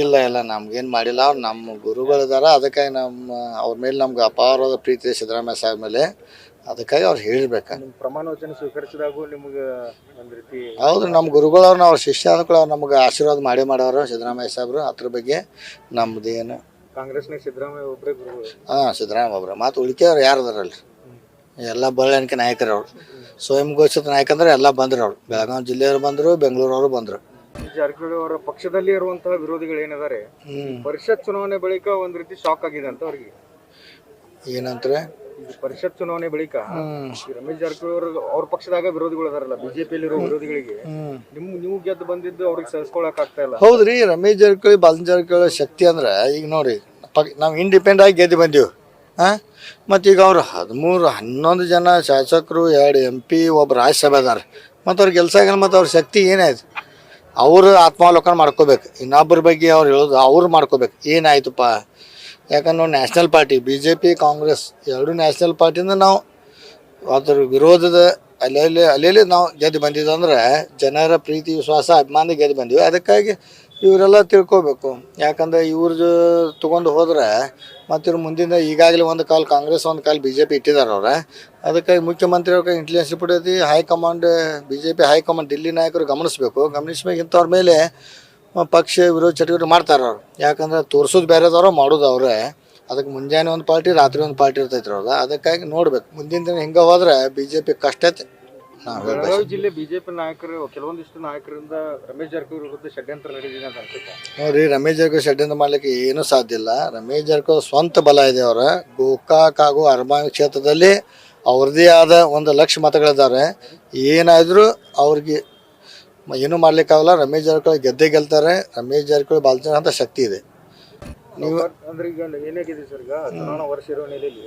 ಇಲ್ಲ ಇಲ್ಲ ನಮ್ಗೇನು ಮಾಡಿಲ್ಲ. ಅವ್ರು ನಮ್ಮ ಗುರುಗಳಿದಾರ ಅದಕ್ಕಾಗಿ ನಮ್ಮ ಅವ್ರ ಮೇಲೆ ನಮ್ಗೆ ಅಪಾರವಾದ ಪ್ರೀತಿ ಸಿದ್ದರಾಮಯ್ಯ ಸಾಹೇಬ್ ಮೇಲೆ. ಅದಕ್ಕಾಗಿ ಅವ್ರು ಹೇಳಿರ್ಬೇಕು. ನಿಮ್ಮ ಪ್ರಮಾಣ ವಚನ ಸ್ವೀಕರಿಸಿದಾಗೂ ನಿಮಗೆ ಒಂದು ರೀತಿ ಹೌದು ನಮ್ಮ ಗುರುಗಳವ್ರನ್ನ ಅವ್ರ ಶಿಷ್ಯ ನಮ್ಗೆ ಆಶೀರ್ವಾದ ಮಾಡಿ ಮಾಡೋರು ಸಿದ್ದರಾಮಯ್ಯ ಸಾಹೇಬ್ರು. ಅದ್ರ ಬಗ್ಗೆ ನಮ್ದೇನು ಕಾಂಗ್ರೆಸ್ನಾಗ ಸಿದ್ದರಾಮಯ್ಯ ಒಬ್ಬರೇ ಮಾತು ಹಾಂ ಸಿದ್ದರಾಮಯ್ಯ ಒಬ್ರು. ಮತ್ತು ಉಳಿಕೆಯವ್ರು ಯಾರು ಅದಾರಲ್ರಿ ಎಲ್ಲ ಬಳ್ಳಾಣಿಕೆ ನಾಯಕರು ಅವ್ರು. ಸ್ವಯಂ ಘೋಷಿತ ನಾಯಕಂದ್ರೆ ಎಲ್ಲ ಬಂದ್ರು ಅವ್ರು. ಬೆಳಗಾವಿ ಜಿಲ್ಲೆಯವರು ಬಂದರು ಬೆಂಗಳೂರವರು ಬಂದರು. ಜಾರಕಿಹೊಳಿ ಅವರ ಪಕ್ಷದಲ್ಲಿ ಇರುವಂತಹ ವಿರೋಧಿಗಳು ಏನಿದ್ದಾರೆ? ಪರಿಷತ್ ಚುನಾವಣೆ ಬಳಿಕ ಒಂದ್ ರೀತಿ ಶಾಕ್ ಆಗಿದೆ ಅಂತ ಅವ್ರಿಗೆ. ಏನಂತಾರೆ? ಪರಿಷತ್ ಚುನಾವಣೆ ಬಳಿಕ. ಈ ರಮೇಶ್ ಜಾರಕಿಹೊಳಿ ಅವ್ರ ಅವ್ರ ಪಕ್ಷದಾಗ ವಿರೋಧಿಗಳು ಅದಾರಲ್ಲ ಬಿಜೆಪಿಯಲ್ಲಿ ಇರೋ ವಿರೋಧಿಗಳಿಗೆ. ನಿಮ್ ನೀವು ಗೆದ್ದು ಬಂದಿದ್ದು ಅವ್ರಿಗೆ ಸಹಿಸ್ಕೊಳಕ್ ಆಗ್ತಾ ಇಲ್ಲ. ಹೌದ್ರಿ ರಮೇಶ್ ಜಾರಕಿಹೊಳಿ ಬಾಲನ್ ಜಾರಕಿಹೊಳಿ ಶಕ್ತಿ ಅಂದ್ರೆ ಈಗ ನೋಡಿ ನಾವು ಇಂಡಿಪೆಂಡ್ ಆಗಿ ಗೆದ್ದು ಬಂದೀವಿ. ಹಾಂ? ಮತ್ತು ಈಗ ಅವ್ರು ಹದಿಮೂರು ಹನ್ನೊಂದು ಜನ ಶಾಸಕರು ಎರಡು ಎಂ ಪಿ ಒಬ್ಬ ರಾಜ್ಯಸಭೆ ಅದಾರ. ಮತ್ತು ಅವ್ರ ಕೆಲಸ ಆಗಲ್ಲ ಮತ್ತು ಅವ್ರ ಶಕ್ತಿ ಏನಾಯ್ತು ಅವರು ಆತ್ಮಾವಲೋಕನ ಮಾಡ್ಕೋಬೇಕು. ಇನ್ನೊಬ್ಬರ ಬಗ್ಗೆ ಅವ್ರು ಹೇಳೋದು ಅವ್ರು ಮಾಡ್ಕೋಬೇಕು. ಏನಾಯ್ತಪ್ಪ ಯಾಕಂದ್ರೆ national party B J P Congress ಎರಡೂ ನ್ಯಾಷನಲ್ ಪಾರ್ಟಿಯಿಂದ ನಾವು ಅದ್ರ ವಿರೋಧದ ಅಲ್ಲಲ್ಲಿ ಅಲ್ಲಲ್ಲಿ ನಾವು ಗೆದ್ದು ಬಂದಿದ್ದಂದ್ರೆ ಜನರ ಪ್ರೀತಿ, ವಿಶ್ವಾಸ ಅಭಿಮಾನ ಗೆದ್ದು ಬಂದಿವಿ. ಅದಕ್ಕಾಗಿ ಇವರೆಲ್ಲ ತಿಳ್ಕೊಬೇಕು. ಯಾಕಂದ್ರೆ ಇವ್ರ ತೊಗೊಂಡು ಹೋದ್ರೆ ಮತ್ತು ಇವ್ರು ಮುಂದಿನ ಈಗಾಗಲೇ ಒಂದು ಕಾಲ ಕಾಂಗ್ರೆಸ್, ಒಂದು ಕಾಲ ಬಿ ಜೆ ಪಿ ಇಟ್ಟಿದ್ದಾರೆ ಅವ್ರು. ಅದಕ್ಕಾಗಿ ಮುಖ್ಯಮಂತ್ರಿ ಅವ್ರಿಗೆ ಇಂಟೆಲಿಜೆನ್ಸ್ ಐತಿ high command B J P high command, Delhi ನಾಯಕರು ಗಮನಿಸಬೇಕು. ಗಮನಿಸ್ಬೇಕು ಇಂಥವ್ರ ಮೇಲೆ ಪಕ್ಷ ವಿರೋಧ ಚಟುವಟಿಕೆ ಮಾಡ್ತಾರೆ ಅವ್ರು. ಯಾಕಂದ್ರೆ ತೋರ್ಸೋದು ಬೇರೆದವ್ರು ಮಾಡೋದು ಅವರೇ. ಅದಕ್ಕೆ ಮುಂಜಾನೆ ಒಂದು ಪಾರ್ಟಿ ರಾತ್ರಿ ಒಂದು ಪಾರ್ಟಿ ಇರ್ತೈತಿ ಅವ್ರದ್ದು. ಅದಕ್ಕಾಗಿ ನೋಡ್ಬೇಕು. ಮುಂದಿನ ದಿನ ಹಿಂಗೆ ಹೋದ್ರೆ ಬಿ ಜೆ ಪಿ ಕಷ್ಟ ಬೆಳಗಾವಿ ಜಿಲ್ಲೆ ಬಿಜೆಪಿ ನಾಯಕರು ಕೆಲವೊಂದಿಷ್ಟು ನಾಯಕರಿಂದ ರಮೇಶ್ ಜಾರಕಿಹೊಳಿ ವಿರುದ್ಧ ಷಡ್ಯಂತ್ರ ನಡೆದಿದೆ ಅಂತ ಅನ್ಸುತ್ತೆ. ನೋಡ್ರಿ ರಮೇಶ್ ಜಾರಕಿಹೊಳಿ ಷಡ್ಯಂತ್ರ ಮಾಡ್ಲಿಕ್ಕೆ ಏನೂ ಸಾಧ್ಯ ಇಲ್ಲ. ರಮೇಶ್ ಜಾರಕಿಹೊಳಿ ಸ್ವಂತ ಬಲ ಇದೆ ಅವರ. ಗೋಕಾಕ್ ಹಾಗೂ ಅರಮಾನ್ ಕ್ಷೇತ್ರದಲ್ಲಿ ಅವ್ರದ್ದೇ ಆದ ಒಂದು ಲಕ್ಷ ಮತಗಳಿದ್ದಾರೆ. ಏನಾದರೂ ಅವ್ರಿಗೆ ಏನೂ ಮಾಡ್ಲಿಕ್ಕಾಗಲ್ಲ. ರಮೇಶ್ ಜಾರಕಿಹೊಳಿ ಗೆದ್ದೇ ಗೆಲ್ತಾರೆ. ರಮೇಶ್ ಜಾರಕಿಹೊಳಿ ಬಾಲ್ಚನ ಅಂತ ಶಕ್ತಿ ಇದೆ. ನೀವು ಅಂದ್ರೆ ಈಗ ಏನಾಗಿದೆ ಸರ್ ಈಗ ಚುನಾವಣಾ ವರ್ಷ ಇರೋ ನೆಲೆಯಲ್ಲಿ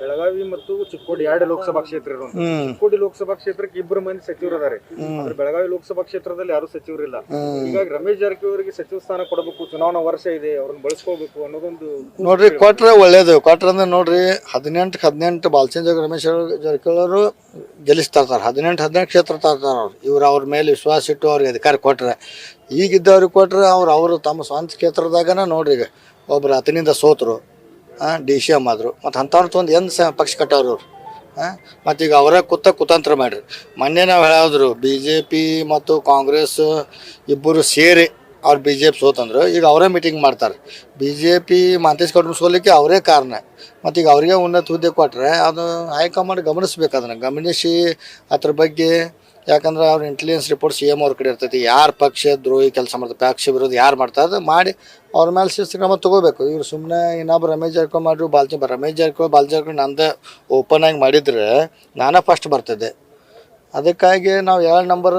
ಬೆಳಗಾವಿ ಮತ್ತು ಚಿಕ್ಕೋಡಿ ಎರಡು ಲೋಕಸಭಾ ಕ್ಷೇತ್ರ ಹ್ಮ್. ಚಿಕ್ಕೋಡಿ ಲೋಕಸಭಾ ಕ್ಷೇತ್ರಕ್ಕೆ ಇಬ್ಬರು ಮಂದಿ ಸಚಿವರು ಅದಾರೆ ಆದ್ರೆ ಬೆಳಗಾವಿ ಲೋಕಸಭಾ ಕ್ಷೇತ್ರದಲ್ಲಿ ಯಾರು ಸಚಿವರಿಲ್ಲ ಹೀಗಾಗಿ ರಮೇಶ್ ಜಾರಕಿಹೊಳಿಗೆ ಸಚಿವ ಸ್ಥಾನ ಕೊಡಬೇಕು ಚುನಾವಣಾ ವರ್ಷ ಇದೆ ಅವ್ರನ್ನ ಬಳಸ್ಕೋಬೇಕು ಅನ್ನೋದೊಂದು ನೋಡ್ರಿ ಕೊಟ್ರೆ ಒಳ್ಳೇದು. ಕೊಟ್ರೆ ಅಂದ್ರೆ ನೋಡ್ರಿ ಹದಿನೆಂಟು ಹದಿನೆಂಟು ಬಾಲಚಂದ್ರ ರಮೇಶ್ ಜಾರಕಿಹೊಳಿ ಅವರು ಗೆಲ್ಲಿಸ್ತಾ ಇರ್ತಾರೆ. ಹದಿನೆಂಟು ಹದಿನೆಂಟು ಕ್ಷೇತ್ರ ತರ್ತಾರ ಅವ್ರು. ಇವ್ರು ಅವ್ರ ಮೇಲೆ ವಿಶ್ವಾಸ ಇಟ್ಟು ಅವ್ರಿಗೆ ಅಧಿಕಾರ ಕೊಟ್ರೆ. ಈಗಿದ್ದವ್ರಿಗೆ ಕೊಟ್ರೆ ಅವ್ರು ಅವರು ತಮ್ಮ ಸ್ವಂತ ಕ್ಷೇತ್ರದಾಗನ ನೋಡ್ರಿ ಈಗ. ಒಬ್ರು ಅತನಿಂದ ಸೋತರು ಡಿ ಸಿ ಎಂ ಆದರು. ಮತ್ತು ಅಂಥವ್ರು ತೊಂದು ಎಂದು ಸ ಪಕ್ಷ ಕಟ್ಟವ್ರು ಅವ್ರು. ಹಾಂ ಮತ್ತು ಈಗ ಅವರೇ ಕುತ್ತ ಕುತಂತ್ರ ಮಾಡ್ರಿ. ಮೊನ್ನೆ ನಾವು ಹೇಳಿದ್ರು, ಬಿ ಜೆ ಪಿ ಮತ್ತು ಕಾಂಗ್ರೆಸ್ ಇಬ್ಬರು ಸೇರಿ ಅವ್ರು ಬಿ ಜೆ ಪಿ ಸೋತಂದ್ರು. ಈಗ ಅವರೇ ಮೀಟಿಂಗ್ ಮಾಡ್ತಾರೆ. ಬಿ ಜೆ ಪಿ ಮಾಂತೇಶ್ ಗೌಡ್ರು ಸೋಲಿಕ್ಕೆ ಅವರೇ ಕಾರಣ. ಮತ್ತು ಈಗ ಅವರಿಗೆ ಉನ್ನತ ಹುದ್ದೆ ಕೊಟ್ಟರೆ ಅದು ಹೈಕಮಾಂಡ್ ಗಮನಿಸ್ಬೇಕು ಅದನ್ನು. ಗಮನಿಸಿ ಅದ್ರ ಬಗ್ಗೆ ಯಾಕಂದ್ರೆ ಅವ್ರ ಇಂಟೆಲಿಜೆನ್ಸ್ ರಿಪೋರ್ಟ್ ಸಿ ಎಂ ಅವ್ರ ಕಡೆ ಇರ್ತೈತಿ. ಯಾರು ಪಕ್ಷ ದ್ರೋಹಿ ಕೆಲಸ ಮಾಡ್ತಾರೆ ಪಕ್ಷ ವಿರೋಧ ಯಾರು ಮಾಡ್ತಾರೆ ಅದು ಮಾಡಿ ಅವ್ರ ಮೇಲೆ ಶಿಸ್ತು ಕ್ರಮ ತಗೋಬೇಕು. ಇವ್ರು ಸುಮ್ಮನೆ ಇನ್ನೊಬ್ಬ ರಮೇಶ್ ಜಾರಕಿಹೊಳಿ ಮಾಡಿರು ಬಾಲ್ಚಿ ರಮೇಶ್ ಜಾರಕಿಹೊಳಿ ಬಾಲ್ ಜಾರಕಿಹೊಳಿ ನಂದು ಓಪನ್ ಆಗಿ ಮಾಡಿದ್ರೆ ನಾನೇ ಫಸ್ಟ್ ಬರ್ತಿದ್ದೆ ಅದಕ್ಕಾಗಿ ನಾವು ಎರಡು ನಂಬರ್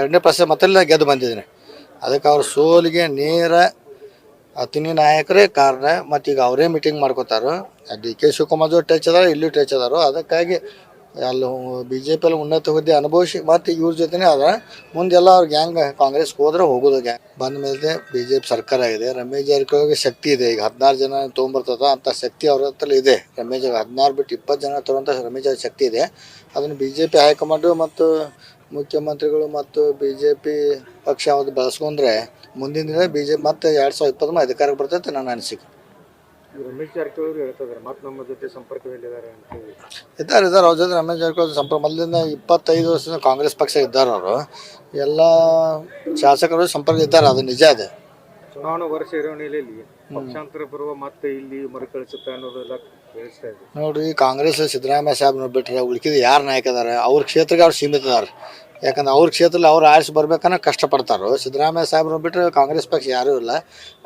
ಎರಡನೇ ಪ್ರಶ್ನೆ ಮತ್ತಲ್ಲ ಗೆದ್ದು ಬಂದಿದ್ದೀನಿ. ಅದಕ್ಕೆ ಅವ್ರ ಸೋಲಿಗೆ ನೇರ ಅತಿನಿ ನಾಯಕರೇ ಕಾರಣ. ಮತ್ತು ಈಗ ಅವರೇ ಮೀಟಿಂಗ್ ಮಾಡ್ಕೋತಾರೋ. ಡಿ ಕೆ ಶಿವಕುಮಾರ್ ಟಚ್ ಅದಾರ, ಇಲ್ಲೂ ಟಚ್ ಅದಾರೋ. ಅದಕ್ಕಾಗಿ ಅಲ್ಲಿ ಬಿ ಜೆ ಪಿಯಲ್ಲಿ ಉನ್ನತ ಹುದ್ದೆ ಅನುಭವಿಸಿ ಮತ್ತು ಇವ್ರ ಜೊತೆನೇ ಆದ್ರೆ ಮುಂದೆಲ್ಲ ಅವ್ರ ಗ್ಯಾಂಗ್ ಕಾಂಗ್ರೆಸ್ಗೆ ಹೋದ್ರೆ ಹೋಗೋದು ಗ್ಯಾಂಗ್ ಬಂದ ಮೇಲೆ ಬಿ ಜೆ ಪಿ ಸರ್ಕಾರ ಇದೆ. ರಮೇಶ್ ಜಾರಕಿಹೊಳಿಗೆ ಶಕ್ತಿ ಇದೆ. ಈಗ ಹದಿನಾರು ಜನ ತೊಗೊಂಬರ್ತದ ಅಂತ ಶಕ್ತಿ ಅವ್ರ ಹತ್ರ ಇದೆ. ರಮೇಶ್ ಹದಿನಾರು ಬಿಟ್ಟು ಇಪ್ಪತ್ತು ಜನ ತರುವಂಥ ರಮೇಶ್ ಶಕ್ತಿ ಇದೆ. ಅದನ್ನು ಬಿ ಜೆ ಪಿ ಹೈಕಮಾಂಡು ಮತ್ತು ಮುಖ್ಯಮಂತ್ರಿಗಳು ಮತ್ತು ಬಿ ಜೆ ಪಿ ಪಕ್ಷ ಅವ್ರು ಬಳಸ್ಕೊಂಡ್ರೆ ಮುಂದಿನ ದಿನ ಬಿ ಜೆ ಪಿ ಮತ್ತೆ ಎರಡು ಸಾವಿರದ ಇಪ್ಪತ್ತೊಂದು ಅಧಿಕಾರಕ್ಕೆ ಬರ್ತೈತೆ ನನ್ನ ಅನಿಸಿಕೆ. ರಮೇಶ್ ಜಾರಕಿಹೊಳಿ ಹೇಳ್ತಿದ್ದಾರೆ ಮತ್ತೆ ನಮ್ಮ ಜೊತೆ ಸಂಪರ್ಕದಲ್ಲಿದ್ದಾರೆ ಅಂತ ಹೇಳಿ. ಇದ್ದಾರೆ ಇದ್ದಾರೆ ಅವ್ರ ಜೊತೆ ರಮೇಶ್ ಜಾರಕಿಹೊಳಿ ಸಂಪರ್ಕ. ಮೊದಲಿಂದ ಇಪ್ಪತ್ತೈದು ವರ್ಷದಿಂದ ಕಾಂಗ್ರೆಸ್ ಪಕ್ಷ ಇದ್ದಾರೆ ಅವರು. ಎಲ್ಲ ಶಾಸಕರು ಸಂಪರ್ಕ ಇದ್ದಾರೆ ಅದು ನಿಜ ಅದೇ ಚುನಾವಣಾ ವರ್ಷ ಹಿನ್ನೆಲೆಯಲ್ಲಿ ಪಕ್ಷಾಂತರ ಬರುವ ಮತ್ತೆ ಇಲ್ಲಿ ಮರುಕಳಿಸುತ್ತೆ ಅನ್ನೋದೆಲ್ಲ ಕೇಳಿಸ್ತಾ ಇದೆ. ನೋಡ್ರಿ ಕಾಂಗ್ರೆಸ್ ಸಿದ್ದರಾಮಯ್ಯ ಸಾಹೇಬ್ ನೋಡ್ಬಿಟ್ರೆ ಉಳ್ಕಿದ ಯಾರು ನಾಯಕ ಇದಾರೆ ಅವ್ರ ಕ್ಷೇತ್ರಕ್ಕೆ ಅವ್ರು ಸೀಮಿತ ಅದಾರೆ ಯಾಕಂದ್ರೆ ಅವ್ರ ಕ್ಷೇತ್ರದಲ್ಲಿ ಅವ್ರು ಆರಿಸಿ ಬರ್ಬೇಕನ್ನ ಕಷ್ಟಪಡ್ತಾರೋ? ಸಿದ್ದರಾಮಯ್ಯ ಸಾಹೇಬ್ರು ಬಿಟ್ಟರೆ ಕಾಂಗ್ರೆಸ್ ಪಕ್ಷ ಯಾರೂ ಇಲ್ಲ.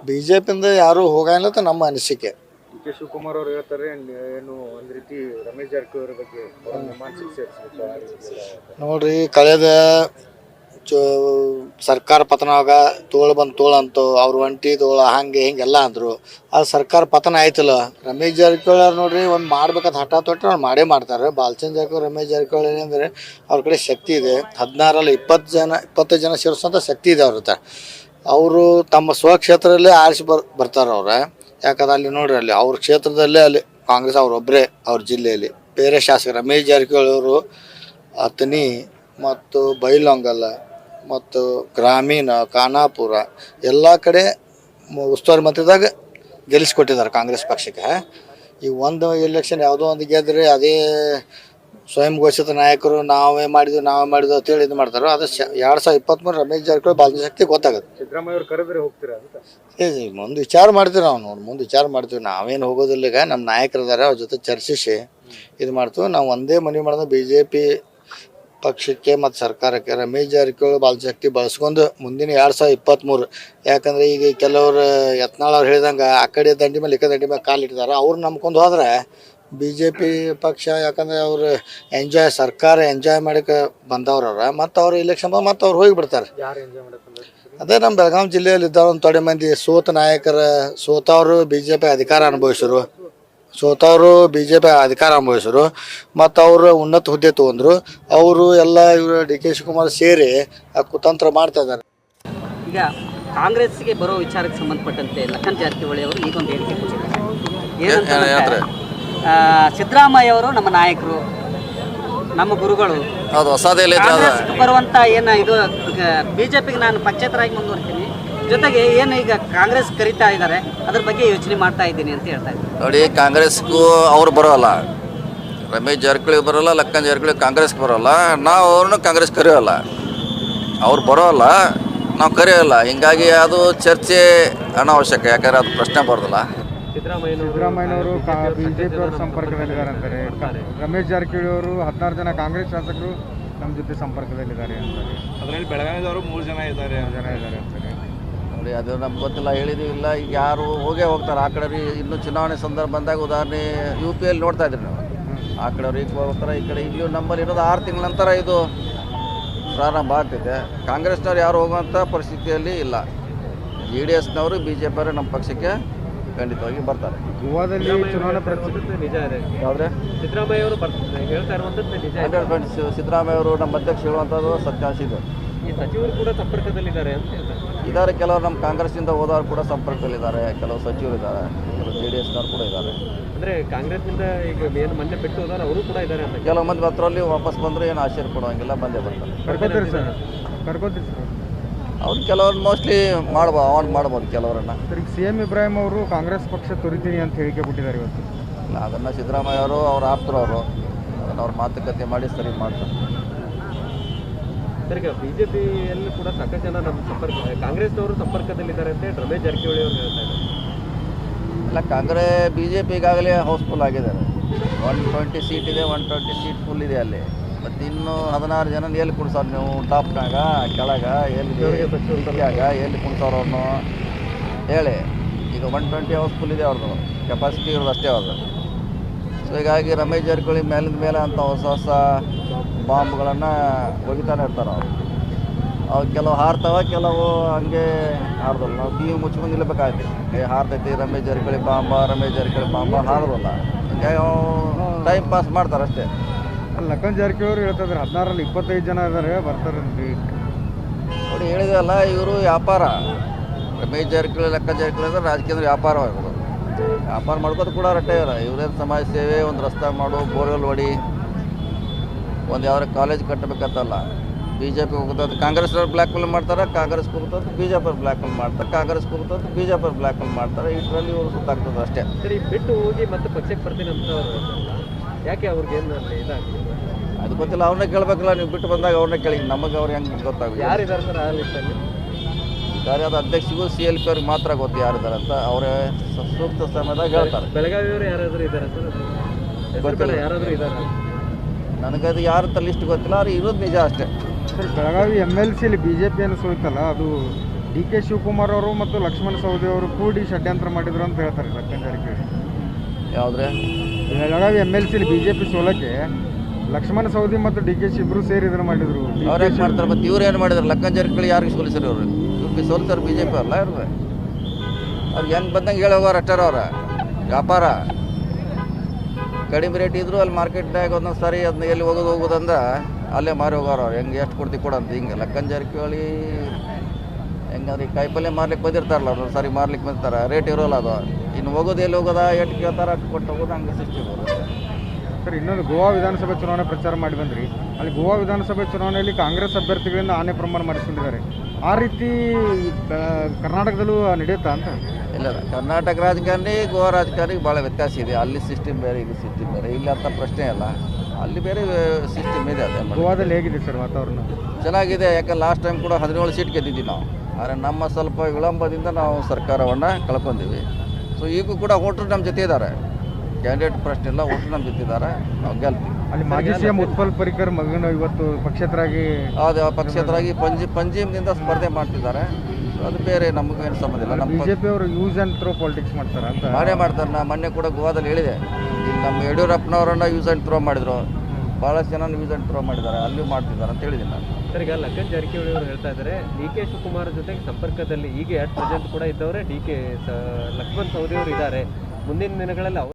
ಬಿ ಜೆ ಪಿಯಿಂದ ಯಾರೂ ಹೋಗಲ್ಲ ಅಂತ ನಮ್ಮ ಅನಿಸಿಕೆ. ಡಿ ಕೆ ಶಿವಕುಮಾರ್ ಅವರು ಹೇಳ್ತಾರೆ ಏನು ಒಂದು ರೀತಿ ರಮೇಶ್ ಜಾರಕಿಹೊಳಿ ಬಗ್ಗೆ ಮಾನಸಿಕ ಸೇರಿಸ್ಬೇಕು. ನೋಡ್ರಿ ಕಳೆದ ಸರ್ಕಾರ ಪತನ ಆಗ ತೋಳು ಬಂದು ತೋಳು ಅಂತು, ಅವ್ರ ಒಂಟಿ ತೋಳ, ಹಂಗೆ ಹಿಂಗೆಲ್ಲ ಅಂದರು. ಆ ಸರ್ಕಾರ ಪತನ ಆಯ್ತಲ್ಲ. ರಮೇಶ್ ಜಾರಕಿಹೊಳಿ ಅವ್ರು ನೋಡ್ರಿ, ಒಂದು ಮಾಡ್ಬೇಕಂತ ಹಠ ತೊಟ್ಟರೆ ಅವ್ರು ಮಾಡೇ ಮಾಡ್ತಾರೆ. ಬಾಲ್ಚಂದ್ ಜಾರಕಿಹೊಳಿ, ರಮೇಶ್ ಜಾರಕಿಹೊಳಿ ಏನಂದರೆ ಅವ್ರ ಕಡೆ ಶಕ್ತಿ ಇದೆ. ಹದಿನಾರಲ್ಲಿ ಇಪ್ಪತ್ತು ಜನ ಇಪ್ಪತ್ತು ಜನ ಸೇರಿಸೋಂಥ ಶಕ್ತಿ ಇದೆ ಅವ್ರ ಅವರು ತಮ್ಮ ಸ್ವಕ್ಷೇತ್ರದಲ್ಲೇ ಆರಿಸಿ ಬರ್, ಬರ್ತಾರೆ ಅವ್ರ. ಯಾಕಂದ್ರೆ ಅಲ್ಲಿ ನೋಡ್ರಿ, ಅಲ್ಲಿ ಅವ್ರ ಕ್ಷೇತ್ರದಲ್ಲೇ ಅಲ್ಲಿ ಕಾಂಗ್ರೆಸ್ ಅವ್ರೊಬ್ಬರೇ ಅವ್ರ ಜಿಲ್ಲೆಯಲ್ಲಿ. ಬೇರೆ ಶಾಸಕ ರಮೇಶ್ ಜಾರಕಿಹೊಳಿ ಅವರು ಅತನಿ ಮತ್ತು ಬೈಲೊಂಗಲ ಮತ್ತು ಗ್ರಾಮೀಣ ಖಾನಾಪುರ ಎಲ್ಲ ಕಡೆ ಉಸ್ತುವಾರಿ ಮಂತ್ರಿದಾಗ ಗೆಲ್ಲಿಸ್ಕೊಟ್ಟಿದ್ದಾರೆ ಕಾಂಗ್ರೆಸ್ ಪಕ್ಷಕ್ಕೆ. ಈ ಒಂದು ಎಲೆಕ್ಷನ್ ಯಾವುದೋ ಒಂದು ಗೆದ್ರೆ ಅದೇ ಸ್ವಯಂ ಘೋಷಿತ ನಾಯಕರು ನಾವೇ ಮಾಡಿದ್ವಿ ನಾವೇ ಮಾಡಿದ್ವಿ ಅಂತೇಳಿ ಇದು ಮಾಡ್ತಾರೆ ಅದು ಎರಡು ಸಾವಿರದ ಇಪ್ಪತ್ತ್ಮೂರು ರಮೇಶ್ ಜಾರಕಿಹೊಳಿ ಬಾಲ್ಯ ಶಕ್ತಿ ಗೊತ್ತಾಗುತ್ತೆ. ಸಿದ್ದರಾಮಯ್ಯ ಕರೆದ್ರೆ ಹೋಗ್ತೀರಾ ಅಂತ? ಮುಂದೆ ವಿಚಾರ ಮಾಡ್ತೀವಿ ನಾವು ನೋಡಿ ಮುಂದೆ ವಿಚಾರ ಮಾಡ್ತೀವಿ. ನಾವೇನು ಹೋಗೋದಿಲ್ಲ ಈಗ ನಮ್ಮ ನಾಯಕರಿದ್ದಾರೆ ಅವ್ರ ಜೊತೆ ಚರ್ಚಿಸಿ ಇದು ಮಾಡ್ತೀವಿ. ನಾವು ಒಂದೇ ಮನವಿ ಮಾಡೋದು ಬಿ ಜೆ ಪಿ ಪಕ್ಷಕ್ಕೆ ಮತ್ತು ಸರ್ಕಾರಕ್ಕೆ ರಮೇಶ್ ಜಾರಕಿಹೊಳಿ ಶಕ್ತಿ ಬಳಸ್ಕೊಂಡು ಮುಂದಿನ ಎರಡು ಸಾವಿರದ ಇಪ್ಪತ್ತ್ಮೂರು ಯಾಕಂದರೆ ಈಗ ಕೆಲವರು ಯತ್ನಾಳ್ ಅವ್ರು ಹೇಳ್ದಂಗೆ ಆ ಕಡೆ ದಂಡಿ ಮೇಲೆ ಈ ಕಡೆ ದಂಡಿ ಮೇಲೆ ಕಾಲಿಟ್ಟಿದ್ದಾರೆ ಅವ್ರು ನಂಬ್ಕೊಂಡು ಹೋದರೆ ಬಿ ಜೆ ಪಿ ಪಕ್ಷ ಯಾಕಂದರೆ ಅವರು ಎಂಜಾಯ್ ಸರ್ಕಾರ ಎಂಜಾಯ್ ಮಾಡಕ್ಕೆ ಬಂದವ್ರವ್ರ ಮತ್ತು ಅವ್ರು ಇಲೆಕ್ಷನ್ ಬಂದು ಮತ್ತು ಅವ್ರು ಹೋಗಿಬಿಡ್ತಾರೆ ಅದೇ ನಮ್ಮ ಬೆಳಗಾವಿ ಜಿಲ್ಲೆಯಲ್ಲಿ ಇದ್ದವ್ರು ಒಂದು ತೊಡೆ ಮಂದಿ ಸೋತ ನಾಯಕರ ಸೋತವರು ಬಿ ಜೆ ಪಿ ಅಧಿಕಾರ ಅನುಭವಿಸಿರು. ಸೋತವರು ಬಿ ಜೆ ಪಿ ಅಧಿಕಾರ ಅನುಭವಿಸಿದ್ರು ಮತ್ತು ಅವರು ಉನ್ನತ ಹುದ್ದೆ ತೊಗೊಂಡ್ರು ಅವರು ಎಲ್ಲ ಇವರು ಡಿ ಕೆ ಶಿವಕುಮಾರ್ ಸೇರಿ ಆ ಕುತಂತ್ರ ಮಾಡ್ತಾ ಇದ್ದಾರೆ. ಈಗ ಕಾಂಗ್ರೆಸ್ಗೆ ಬರೋ ವಿಚಾರಕ್ಕೆ ಸಂಬಂಧಪಟ್ಟಂತೆ ಲಖನ್ ಜಾರಕಿಹೊಳಿ ಅವರು ಈಗೊಂದು ಹೇಳಿಕೆ ಕೊಟ್ಟಿದ್ದಾರೆ. ಸಿದ್ದರಾಮಯ್ಯ ಅವರು ನಮ್ಮ ನಾಯಕರು ನಮ್ಮ ಗುರುಗಳು. ಹೌದು ಏನ ಇದು ಬರುವಂತ ಜೆ ಇದು ಬಿಜೆಪಿಗೆ ನಾನು ಪಕ್ಷೇತರಾಗಿ ಮುಂದುವರ್ತೀನಿ. ಜೊತೆಗೆ ಏನು ಈಗ ಕಾಂಗ್ರೆಸ್ ಕರಿತಾ ಇದ್ದಾರೆ ಅದ್ರ ಬಗ್ಗೆ ಯೋಚನೆ ಮಾಡ್ತಾ ಇದ್ದೀನಿ ಅಂತ ಹೇಳ್ತಾ ಇದ್ದೀನಿ. ನೋಡಿ ಕಾಂಗ್ರೆಸ್ಗೂ ಅವ್ರು ಬರೋಲ್ಲ. ರಮೇಶ್ ಜಾರಕಿಹೊಳಿ ಬರೋಲ್ಲ ಲಕ್ಕನ್ ಜಾರಕಿಹೊಳಿ ಕಾಂಗ್ರೆಸ್ಗೆ ಬರೋಲ್ಲ. ನಾವು ಅವ್ರನ್ನೂ ಕಾಂಗ್ರೆಸ್ ಕರೆಯೋಲ್ಲ. ಅವ್ರು ಬರೋಲ್ಲ ನಾವು ಕರೆಯೋಲ್ಲ. ಹಿಂಗಾಗಿ ಅದು ಚರ್ಚೆ ಅನಾವಶ್ಯಕ ಯಾಕಂದ್ರೆ ಅದು ಪ್ರಶ್ನೆ ಬರೋದಿಲ್ಲ. ಸಿದ್ದರಾಮಯ್ಯನವರು ಬಿಜೆಪಿ ಅವರ ಸಂಪರ್ಕದಲ್ಲಿದ್ದಾರೆ ಅಂತಾರೆ. ರಮೇಶ್ ಜಾರಕಿಹೊಳಿ ಅವರು ಹದಿನಾರು ಜನ ಕಾಂಗ್ರೆಸ್ ಶಾಸಕರು ನಮ್ಮ ಜೊತೆ ಸಂಪರ್ಕದಲ್ಲಿದ್ದಾರೆ ಅಂತಾರೆ. ಅದರಲ್ಲಿ ಬೆಳಗಾವಿದವರು ಮೂರು ಜನ ಇದ್ದಾರೆ. ಜನ ಇದ್ದಾರೆ ಅಂತಾರೆ. ನೋಡಿ ಅದು ನಮ್ಗೆ ಗೊತ್ತಿಲ್ಲ ಹೇಳಿದೀವಿ ಇಲ್ಲ. ಈಗ ಯಾರು ಹೋಗೇ ಹೋಗ್ತಾರೆ. ಆ ಕಡೆ ರೀ ಇನ್ನು ಚುನಾವಣೆ ಸಂದರ್ಭ ಬಂದಾಗ ಉದಾಹರಣೆ ಯು ಪಿ ಎಲ್ಲಿ ನೋಡ್ತಾ ಇದ್ರಿ ನಾವು. ಆ ಕಡೆ ಅವ್ರು ಈಗ ಹೋಗ್ತಾರೆ ಈ ಕಡೆ ಇಲ್ಲಿ ನಮ್ಮಲ್ಲಿ ಇರೋದು ಆರು ತಿಂಗಳ ನಂತರ ಇದು ಪ್ರಾರಂಭ ಆಗ್ತಿದೆ ಕಾಂಗ್ರೆಸ್ನವ್ರು ಯಾರು ಹೋಗುವಂಥ ಪರಿಸ್ಥಿತಿಯಲ್ಲಿ ಇಲ್ಲ. ಜೆ ಡಿ ಎಸ್ನವರು ಬಿ ಜೆ ಪಿಯವರು ನಮ್ಮ ಪಕ್ಷಕ್ಕೆ ಖಂಡಿತವಾಗಿ ಬರ್ತಾರೆ. ಗೋವಾದಲ್ಲಿ ಚುನಾವಣಾ ಪರಿಸ್ಥಿತಿ ನಿಜ ಇದೆ. ಯಾವುದ್ರೆ ಸಿದ್ದರಾಮಯ್ಯ ಅವರು ಬರ್ತಾರೆ ಹೇಳ್ತಾ ಇರುವಂತದ್ದು ನಿಜ ಇದೆ. Hundred percent. ಸಿದ್ದರಾಮಯ್ಯ ಅವರು ನಮ್ಮ ಅಧ್ಯಕ್ಷ ಹೇಳುವಂಥದ್ದು ಸತ್ಯಾಂಶ ಇದು ಈ ಸಚಿವರು ಕೂಡ ಸಂಪರ್ಕದಲ್ಲಿದ್ದಾರೆ ಅಂತ ಹೇಳ್ತಾರೆ. ಇದ್ದಾರೆ ಕೆಲವರು ನಮ್ಮ ಕಾಂಗ್ರೆಸ್ಸಿಂದ ಹೋದವರು ಕೂಡ ಸಂಪರ್ಕದಲ್ಲಿದ್ದಾರೆ ಕೆಲವು ಸಚಿವರು ಇದ್ದಾರೆ ಕೆಲವು ಜೆ ಡಿ ಎಸ್ನವ್ರು ಕೂಡ ಇದ್ದಾರೆ. ಅಂದ್ರೆ ಕಾಂಗ್ರೆಸ್ನಿಂದ ಈಗ ಏನು ಮೊನ್ನೆ ಬಿಟ್ಟು ಹೋದಾರೆ ಅವರು ಕೂಡ ಇದ್ದಾರೆ ಅಂತ ಕೆಲವು ಮಂದಿ ಹತ್ರಲ್ಲಿ ವಾಪಸ್ ಬಂದರೆ ಏನು ಆಶ್ಚರ್ಯ ಕೊಡೋಂಗಿಲ್ಲ ಬಂದೇ ಬರ್ತಾರೆ ಅವ್ರು ಕೆಲವ್ರು ಮೋಸ್ಟ್ಲಿ ಮಾಡ್ಬೋದು ಆನ್ ಮಾಡ್ಬೋದು ಕೆಲವರನ್ನ. ಸರ್ ಈಗ ಸಿ ಎಂ ಇಬ್ರಾಹಿಂ ಅವರು ಕಾಂಗ್ರೆಸ್ ಪಕ್ಷ ತೊರಿತೀನಿ ಅಂತ ಹೇಳಿಕೆ ಕೊಟ್ಟಿದ್ದಾರೆ ಇವತ್ತು. ಇಲ್ಲ, ಅದನ್ನು ಸಿದ್ದರಾಮಯ್ಯ ಅವರು ಅವ್ರ ಆಪ್ತರವರು ಅದನ್ನು ಅವ್ರ ಮಾತುಕತೆ ಮಾಡಿ ಸರಿ ಮಾಡ್ತಾರೆ. ಸರ್ ಈಗ ಬಿಜೆಪಿಯಲ್ಲಿ ಕೂಡ ಸಾಕಷ್ಟು ಜನ ನಮ್ಮ ಸಂಪರ್ಕ ಕಾಂಗ್ರೆಸ್ನವರು ಸಂಪರ್ಕದಲ್ಲಿದ್ದಾರೆ ಅಂತ ರಮೇಶ್ ಜಾರಕಿಹೊಳಿ ಅವರು ಹೇಳ್ತಾ ಇದ್ದಾರೆ. ಇಲ್ಲ ಕಾಂಗ್ರೆಸ್ ಬಿ ಜೆ ಪಿ ಈಗಾಗಲೇ ಹೌಸ್ಫುಲ್ ಆಗಿದ್ದಾರೆ. ಒನ್ ಟ್ವೆಂಟಿ ಸೀಟ್ ಇದೆ ಒನ್ ಟ್ವೆಂಟಿ ಸೀಟ್ ಫುಲ್ ಇದೆ ಅಲ್ಲಿ. ಮತ್ತು ಇನ್ನು ಹದಿನಾರು ಜನ ಎಲ್ಲಿ ಕುಡ್ಸೋರು ನೀವು? ಟಾಪ್ನಾಗ ಕೆಳಗ ಎಲ್ಲಿ ಬಿಟ್ಟಿಯಾಗ ಎಲ್ಲಿ ಕುಣಿಸೋರು ಅವ್ರನ್ನು ಹೇಳಿ. ಈಗ ಒನ್ ಟ್ವೆಂಟಿ ಹೌಸ್ಫುಲ್ ಇದೆ ಅವ್ರದ್ದು ಕೆಪಾಸಿಟಿ ಇರೋದು ಅಷ್ಟೇ ಅವ್ರದ್ದು ಸೊ ಹೀಗಾಗಿ ರಮೇಶ್ ಜಾರಕಿಹೊಳಿ ಮೇಲಿಂದ ಮೇಲೆ ಅಂತ ಹೊಸ ಹೊಸ ಬಾಂಬ್ಗಳನ್ನು ಒಗಿತಾನೆ ಇರ್ತಾರೆ ಅವರು. ಅವು ಕೆಲವು ಹಾರ್ತಾವ ಕೆಲವು ಹಂಗೆ ಹಾರ್ದಲ್ಲ. ನಾವು ಕಿವಿ ಮುಚ್ಕೊಂಡು ನಿಲ್ಬೇಕಾಗ್ತದೆ ಏ ಹಾರ್ತೈತಿ ರಮೇಶ್ ಜಾರಕಿಹೊಳಿ ಬಾಂಬ ರಮೇಶ್ ಜಾರಕಿಹೊಳಿ ಬಾಂಬ ಹಾರಲ್ಲ ಹಿಂಗಾಗಿ ಟೈಮ್ ಪಾಸ್ ಮಾಡ್ತಾರೆ ಅಷ್ಟೇ. ಲಕ್ಕನ್ ಜಾರಕಿಹೊಳಿ ಹೇಳ್ತಿದ್ರೆ ಹದಿನಾರಲ್ಲಿ ಇಪ್ಪತ್ತೈದು ಜನ ಇದಾರೆ ಬರ್ತಾರೆ ನೋಡಿ ಹೇಳಿದಲ್ಲ ಇವರು ವ್ಯಾಪಾರ. ರಮೇಶ್ ಜಾರಕಿಹೊಳಿ ಲಕ್ಕನ್ ಜಾರಕಿಹೊಳಿ ಅಂದ್ರೆ ರಾಜಕೀಯ ವ್ಯಾಪಾರವಾಗೋದು ವ್ಯಾಪಾರ ಮಾಡ್ಕೋದು ಕೂಡ ರಟ್ಟೆ ಇವರೇನು ಸಮಾಜ ಸೇವೆ ಒಂದು ರಸ್ತೆ ಮಾಡು ಬೋರ್ವೆಲ್ ಹೊಡಿ. ಒಂದು ಯಾವ್ದಾರ ಕಾಲೇಜ್ ಕಟ್ಟಬೇಕಂತಲ್ಲ ಬಿ ಜೆ ಪಿ ಹೋಗ್ತದೆ ಕಾಂಗ್ರೆಸ್ ಅವ್ರು ಬ್ಲ್ಯಾಕ್ ಮೇಲ್ ಮಾಡ್ತಾರೆ ಕಾಂಗ್ರೆಸ್ ಹೋಗ್ತದೆ ಬಿ ಜೆ ಪಿ ಬ್ಲ್ಯಾಕ್ ಮೇಲ್ ಮಾಡ್ತಾರೆ ಕಾಂಗ್ರೆಸ್ ಹೋಗ್ತದೆ ಬಿ ಜೆ ಪಿ ಬ್ಲ್ಯಾಕ್ ಮೇಲ್ ಮಾಡ್ತಾರೆ ಇದರಲ್ಲಿ ಇವರು ಸುತ್ತಾಗ್ತದೆ ಅಷ್ಟೇ. ಸರಿ ಬಿಟ್ಟು ಹೋಗಿ ಮತ್ತೆ ಪಕ್ಷಕ್ಕೆ ಬರ್ತೀನಿ ಅಂತ ಯಾಕೆ ಅವ್ರಿಗೆ ಏನು ಇದಾಗ್ತದೆ ಅದು ಗೊತ್ತಿಲ್ಲ ಅವ್ರನ್ನೇ ಕೇಳಬೇಕಲ್ಲ ನೀವು ಬಿಟ್ಟು ಬಂದಾಗ ಅವ್ರನ್ನೇ ಕೇಳಿ ನಮಗೆ ಅವ್ರು ಹೆಂಗೆ ಗೊತ್ತಾಗುತ್ತೆ ಯಾರಿದ್ದಾರೆ ಸರ್ ಆ ಲಿಸ್ಟಲ್ಲಿ ಕಾರ್ಯದ ಅಧ್ಯಕ್ಷಿಗೂ ಸಿ ಎಲ್ ಪಿ ಅವ್ರಿಗೆ ಮಾತ್ರ ಗೊತ್ತು ಯಾರಿದ್ದಾರೆ ಅಂತ ಅವರೇ ಸೂಕ್ತ ಸಮಯದಾಗ ಹೇಳ್ತಾರೆ. ಬೆಳಗಾವಿಯವರು ಯಾರಾದರೂ ಇದ್ದಾರೆ ಸರ್? ಗೊತ್ತಿಲ್ಲ. ಯಾರಾದರೂ ಇದ್ದಾರೆ ನನಗದು ಯಾರು ಲಿಸ್ಟ್ ಗೊತ್ತಿಲ್ಲ ಅವ್ರು ಇರೋದು ನಿಜ ಅಷ್ಟೇ. ಸರ್ ಬೆಳಗಾವಿ ಎಂ ಎಲ್ ಸಿಲಿ ಬಿ ಜೆ ಏನು ಸೋಯ್ತಲ್ಲ ಅದು ಡಿ ಕೆ ಶಿವಕುಮಾರ್ ಅವರು ಮತ್ತು ಲಕ್ಷ್ಮಣ ಸವದಿ ಅವರು ಕೂಡಿ ಷಡ್ಯಂತ್ರ ಮಾಡಿದ್ರು ಅಂತ ಹೇಳ್ತಾರೆ ಲಕ್ಷ್ಮಣ ಜಾರಕಿಹೊಳಿ ಯಾವುದ್ರೆ? ಬೆಳಗಾವಿ ಎಂ ಎಲ್ ಸಿಲಿ ಬಿ ಜೆ ಪಿ ಸೋಲಕ್ಕೆ ಲಕ್ಷ್ಮಣ ಸವದಿ ಮತ್ತು ಡಿ ಕೆ ಶಿ ಇಬ್ರು ಸೇರಿ ಇದನ್ನ ಮಾಡಿದ್ರು. ಅವ್ರು ಮಾಡ್ತಾರೆ ಮತ್ತು ಇವ್ರು ಏನು ಮಾಡಿದ್ರು? ಲಕ್ಕನ್ ಜಾರಕಿಹೊಳಿ ಯಾರಿಗೆ ಸೋಲಿಸ್ರಿ ಅವರು ಇವ್ರಿಗೆ ಸೋಲ್ತಾರೆ ಬಿ ಜೆ ಪಿ ಅಲ್ಲ ಇವ್ರು? ಅವ್ರು ಹೆಂಗೆ ಬಂದಂಗೆ ಹೇಳಿ ಹೋಗೋರು ಅಷ್ಟಾರ ಅವ್ರ? ವ್ಯಾಪಾರ? ಕಡಿಮೆ ರೇಟ್ ಇದ್ರು ಅಲ್ಲಿ ಮಾರ್ಕೆಟ್ನಾಗ ಒಂದೊಂದು ಸಾರಿ ಅದನ್ನ ಎಲ್ಲಿ ಹೋಗೋದು ಹೋಗೋದಂದ್ರೆ ಅಲ್ಲೇ ಮಾರಿ ಹೋಗೋರು ಅವ್ರು. ಹೆಂಗೆ ಎಷ್ಟು ಕೊಡ್ತೀವಿ ಕೊಡಂತ ಹಿಂಗೆ ಲಕ್ಕನ್ ಜಾರಕಿಹೊಳಿ ಹೆಂಗಂದ್ರೆ ಈ ಕಾಯಿಪಲ್ಲೆ ಮಾರ್ಲಿಕ್ಕೆ ಬಂದಿರ್ತಾರಲ್ಲ ಅದೊಂದು ಸಾರಿ ಮಾರ್ಲಿಕ್ಕೆ ಬಂದಿರ್ತಾರೆ. ರೇಟ್ ಇರೋಲ್ಲ ಅದು. ಇನ್ನು ಹೋಗೋದು ಎಲ್ಲಿ ಹೋಗೋದ ಎಷ್ಟು ಕೇಳ್ತಾರೆ ಅಷ್ಟು ಕೊಟ್ಟು ಹೋಗೋದು ಹಂಗೆ ಸಿಕ್ತಿ ಸರ್, ಇನ್ನೊಂದು ಗೋವಾ ವಿಧಾನಸಭೆ ಚುನಾವಣೆ ಪ್ರಚಾರ ಮಾಡಿ ಬಂದ್ರಿ. ಅಲ್ಲಿ ಗೋವಾ ವಿಧಾನಸಭೆ ಚುನಾವಣೆಯಲ್ಲಿ ಕಾಂಗ್ರೆಸ್ ಅಭ್ಯರ್ಥಿಗಳಿಂದ ಆನೆ ಪ್ರಮಾಣ ಮಾಡಿಸ್ಕೊಂಡಿದ್ದಾರೆ. ಆ ರೀತಿ ಕರ್ನಾಟಕದಲ್ಲೂ ನಡೆಯುತ್ತಾ ಅಂತ? ಇಲ್ಲ. ಕರ್ನಾಟಕ ರಾಜಕಾರಣಿ ಗೋವಾ ರಾಜಕಾರಣಿಗೆ ಭಾಳ ವ್ಯತ್ಯಾಸ ಇದೆ. ಅಲ್ಲಿ ಸಿಸ್ಟಮ್ ಬೇರೆ ಇಲ್ಲಿ ಸಿಸ್ಟಮ್ ಬೇರೆ. ಇಲ್ಲಿ ಅಂತ ಪ್ರಶ್ನೆ ಅಲ್ಲ. ಅಲ್ಲಿ ಬೇರೆ ಸಿಸ್ಟಮ್ ಇದೆ ಅದೇ. ಗೋವಾದಲ್ಲಿ ಹೇಗಿದೆ ಸರ್ ವಾತಾವರಣ? ಚೆನ್ನಾಗಿದೆ. ಯಾಕಂದ್ರೆ ಲಾಸ್ಟ್ ಟೈಮ್ ಕೂಡ ಹದಿನೇಳು ಸೀಟ್ ಗೆದ್ದಿದ್ವಿ ನಾವು. ಆದರೆ ನಮ್ಮ ಸ್ವಲ್ಪ ವಿಳಂಬದಿಂದ ನಾವು ಸರ್ಕಾರವನ್ನು ಕಳ್ಕೊಂಡಿವಿ. ಸೊ ಈಗೂ ಕೂಡ ವೋಟ್ರು ನಮ್ಮ ಜೊತೆ ಇದ್ದಾರೆ. ಕ್ಯಾಂಡಿಡೇಟ್ ಪ್ರಶ್ನೆ ಇಲ್ಲ ವೋಟ್ರು ನಮ್ಮ ಜೊತೆ ಇದ್ದಾರೆ. ನಾವು ಗೆಲ್ತೀವಿ. ಅಲ್ಲಿ ಮಾಜಿ ಸಿ ಎಂ ಉತ್ಪಲ್ ಪರಿಕರ್ ಮಗನ ಇವತ್ತು ಪಕ್ಷೇತರಾಗಿ ಅದು ಪಕ್ಷೇತರಾಗಿ ಪಂಜಿ ಪಂಜಿಮ್ದಿಂದ ಸ್ಪರ್ಧೆ ಮಾಡ್ತಿದ್ದಾರೆ. ಅದು ಬೇರೆ ನಮಗೇನು ಸಂಬಂಧ ಇಲ್ಲ. ನಮ್ಮ ಬಿಜೆಪಿ ಅವರು ಯೂಸ್ ಆ್ಯಂಡ್ ಥ್ರೋ ಪಾಲಿಟಿಕ್ಸ್ ಮಾಡ್ತಾರೆ ಅಂತ. ಮಾಡೇ ಮಾಡ್ತಾರೆ. ನಾ ಮೊನ್ನೆ ಕೂಡ ಗೋವಾದಲ್ಲಿ ಹೇಳಿದೆ. ಇಲ್ಲಿ ನಮ್ಮ ಯಡಿಯೂರಪ್ಪನವರನ್ನ ಯೂಸ್ ಆ್ಯಂಡ್ ಥ್ರೋ ಮಾಡಿದ್ರು. ಭಾಳಷ್ಟು ಜನ ಯೂಸ್ ಆ್ಯಂಡ್ ಥ್ರೋ ಮಾಡಿದ್ದಾರೆ. ಅಲ್ಲಿ ಮಾಡ್ತಿದ್ದಾರೆ ಅಂತ ಹೇಳಿದ್ದೀನಿ ನಾನು. ಸರ್ ಈಗ ಲಕ್ಕನ್ ಜಾರಕಿಹೊಳಿ ಅವರು ಹೇಳ್ತಾ ಇದ್ದಾರೆ ಡಿ ಕೆ ಶಿವಕುಮಾರ್ ಜೊತೆಗೆ ಸಂಪರ್ಕದಲ್ಲಿ ಈಗ ಅಟ್ ಪ್ರೆಸೆಂಟ್ ಕೂಡ ಇದ್ದವರೇ ಡಿ ಕೆ ಲಕ್ಷ್ಮಣ್ ಸವದಿ ಅವರು ಇದ್ದಾರೆ. ಮುಂದಿನ ದಿನಗಳಲ್ಲಿ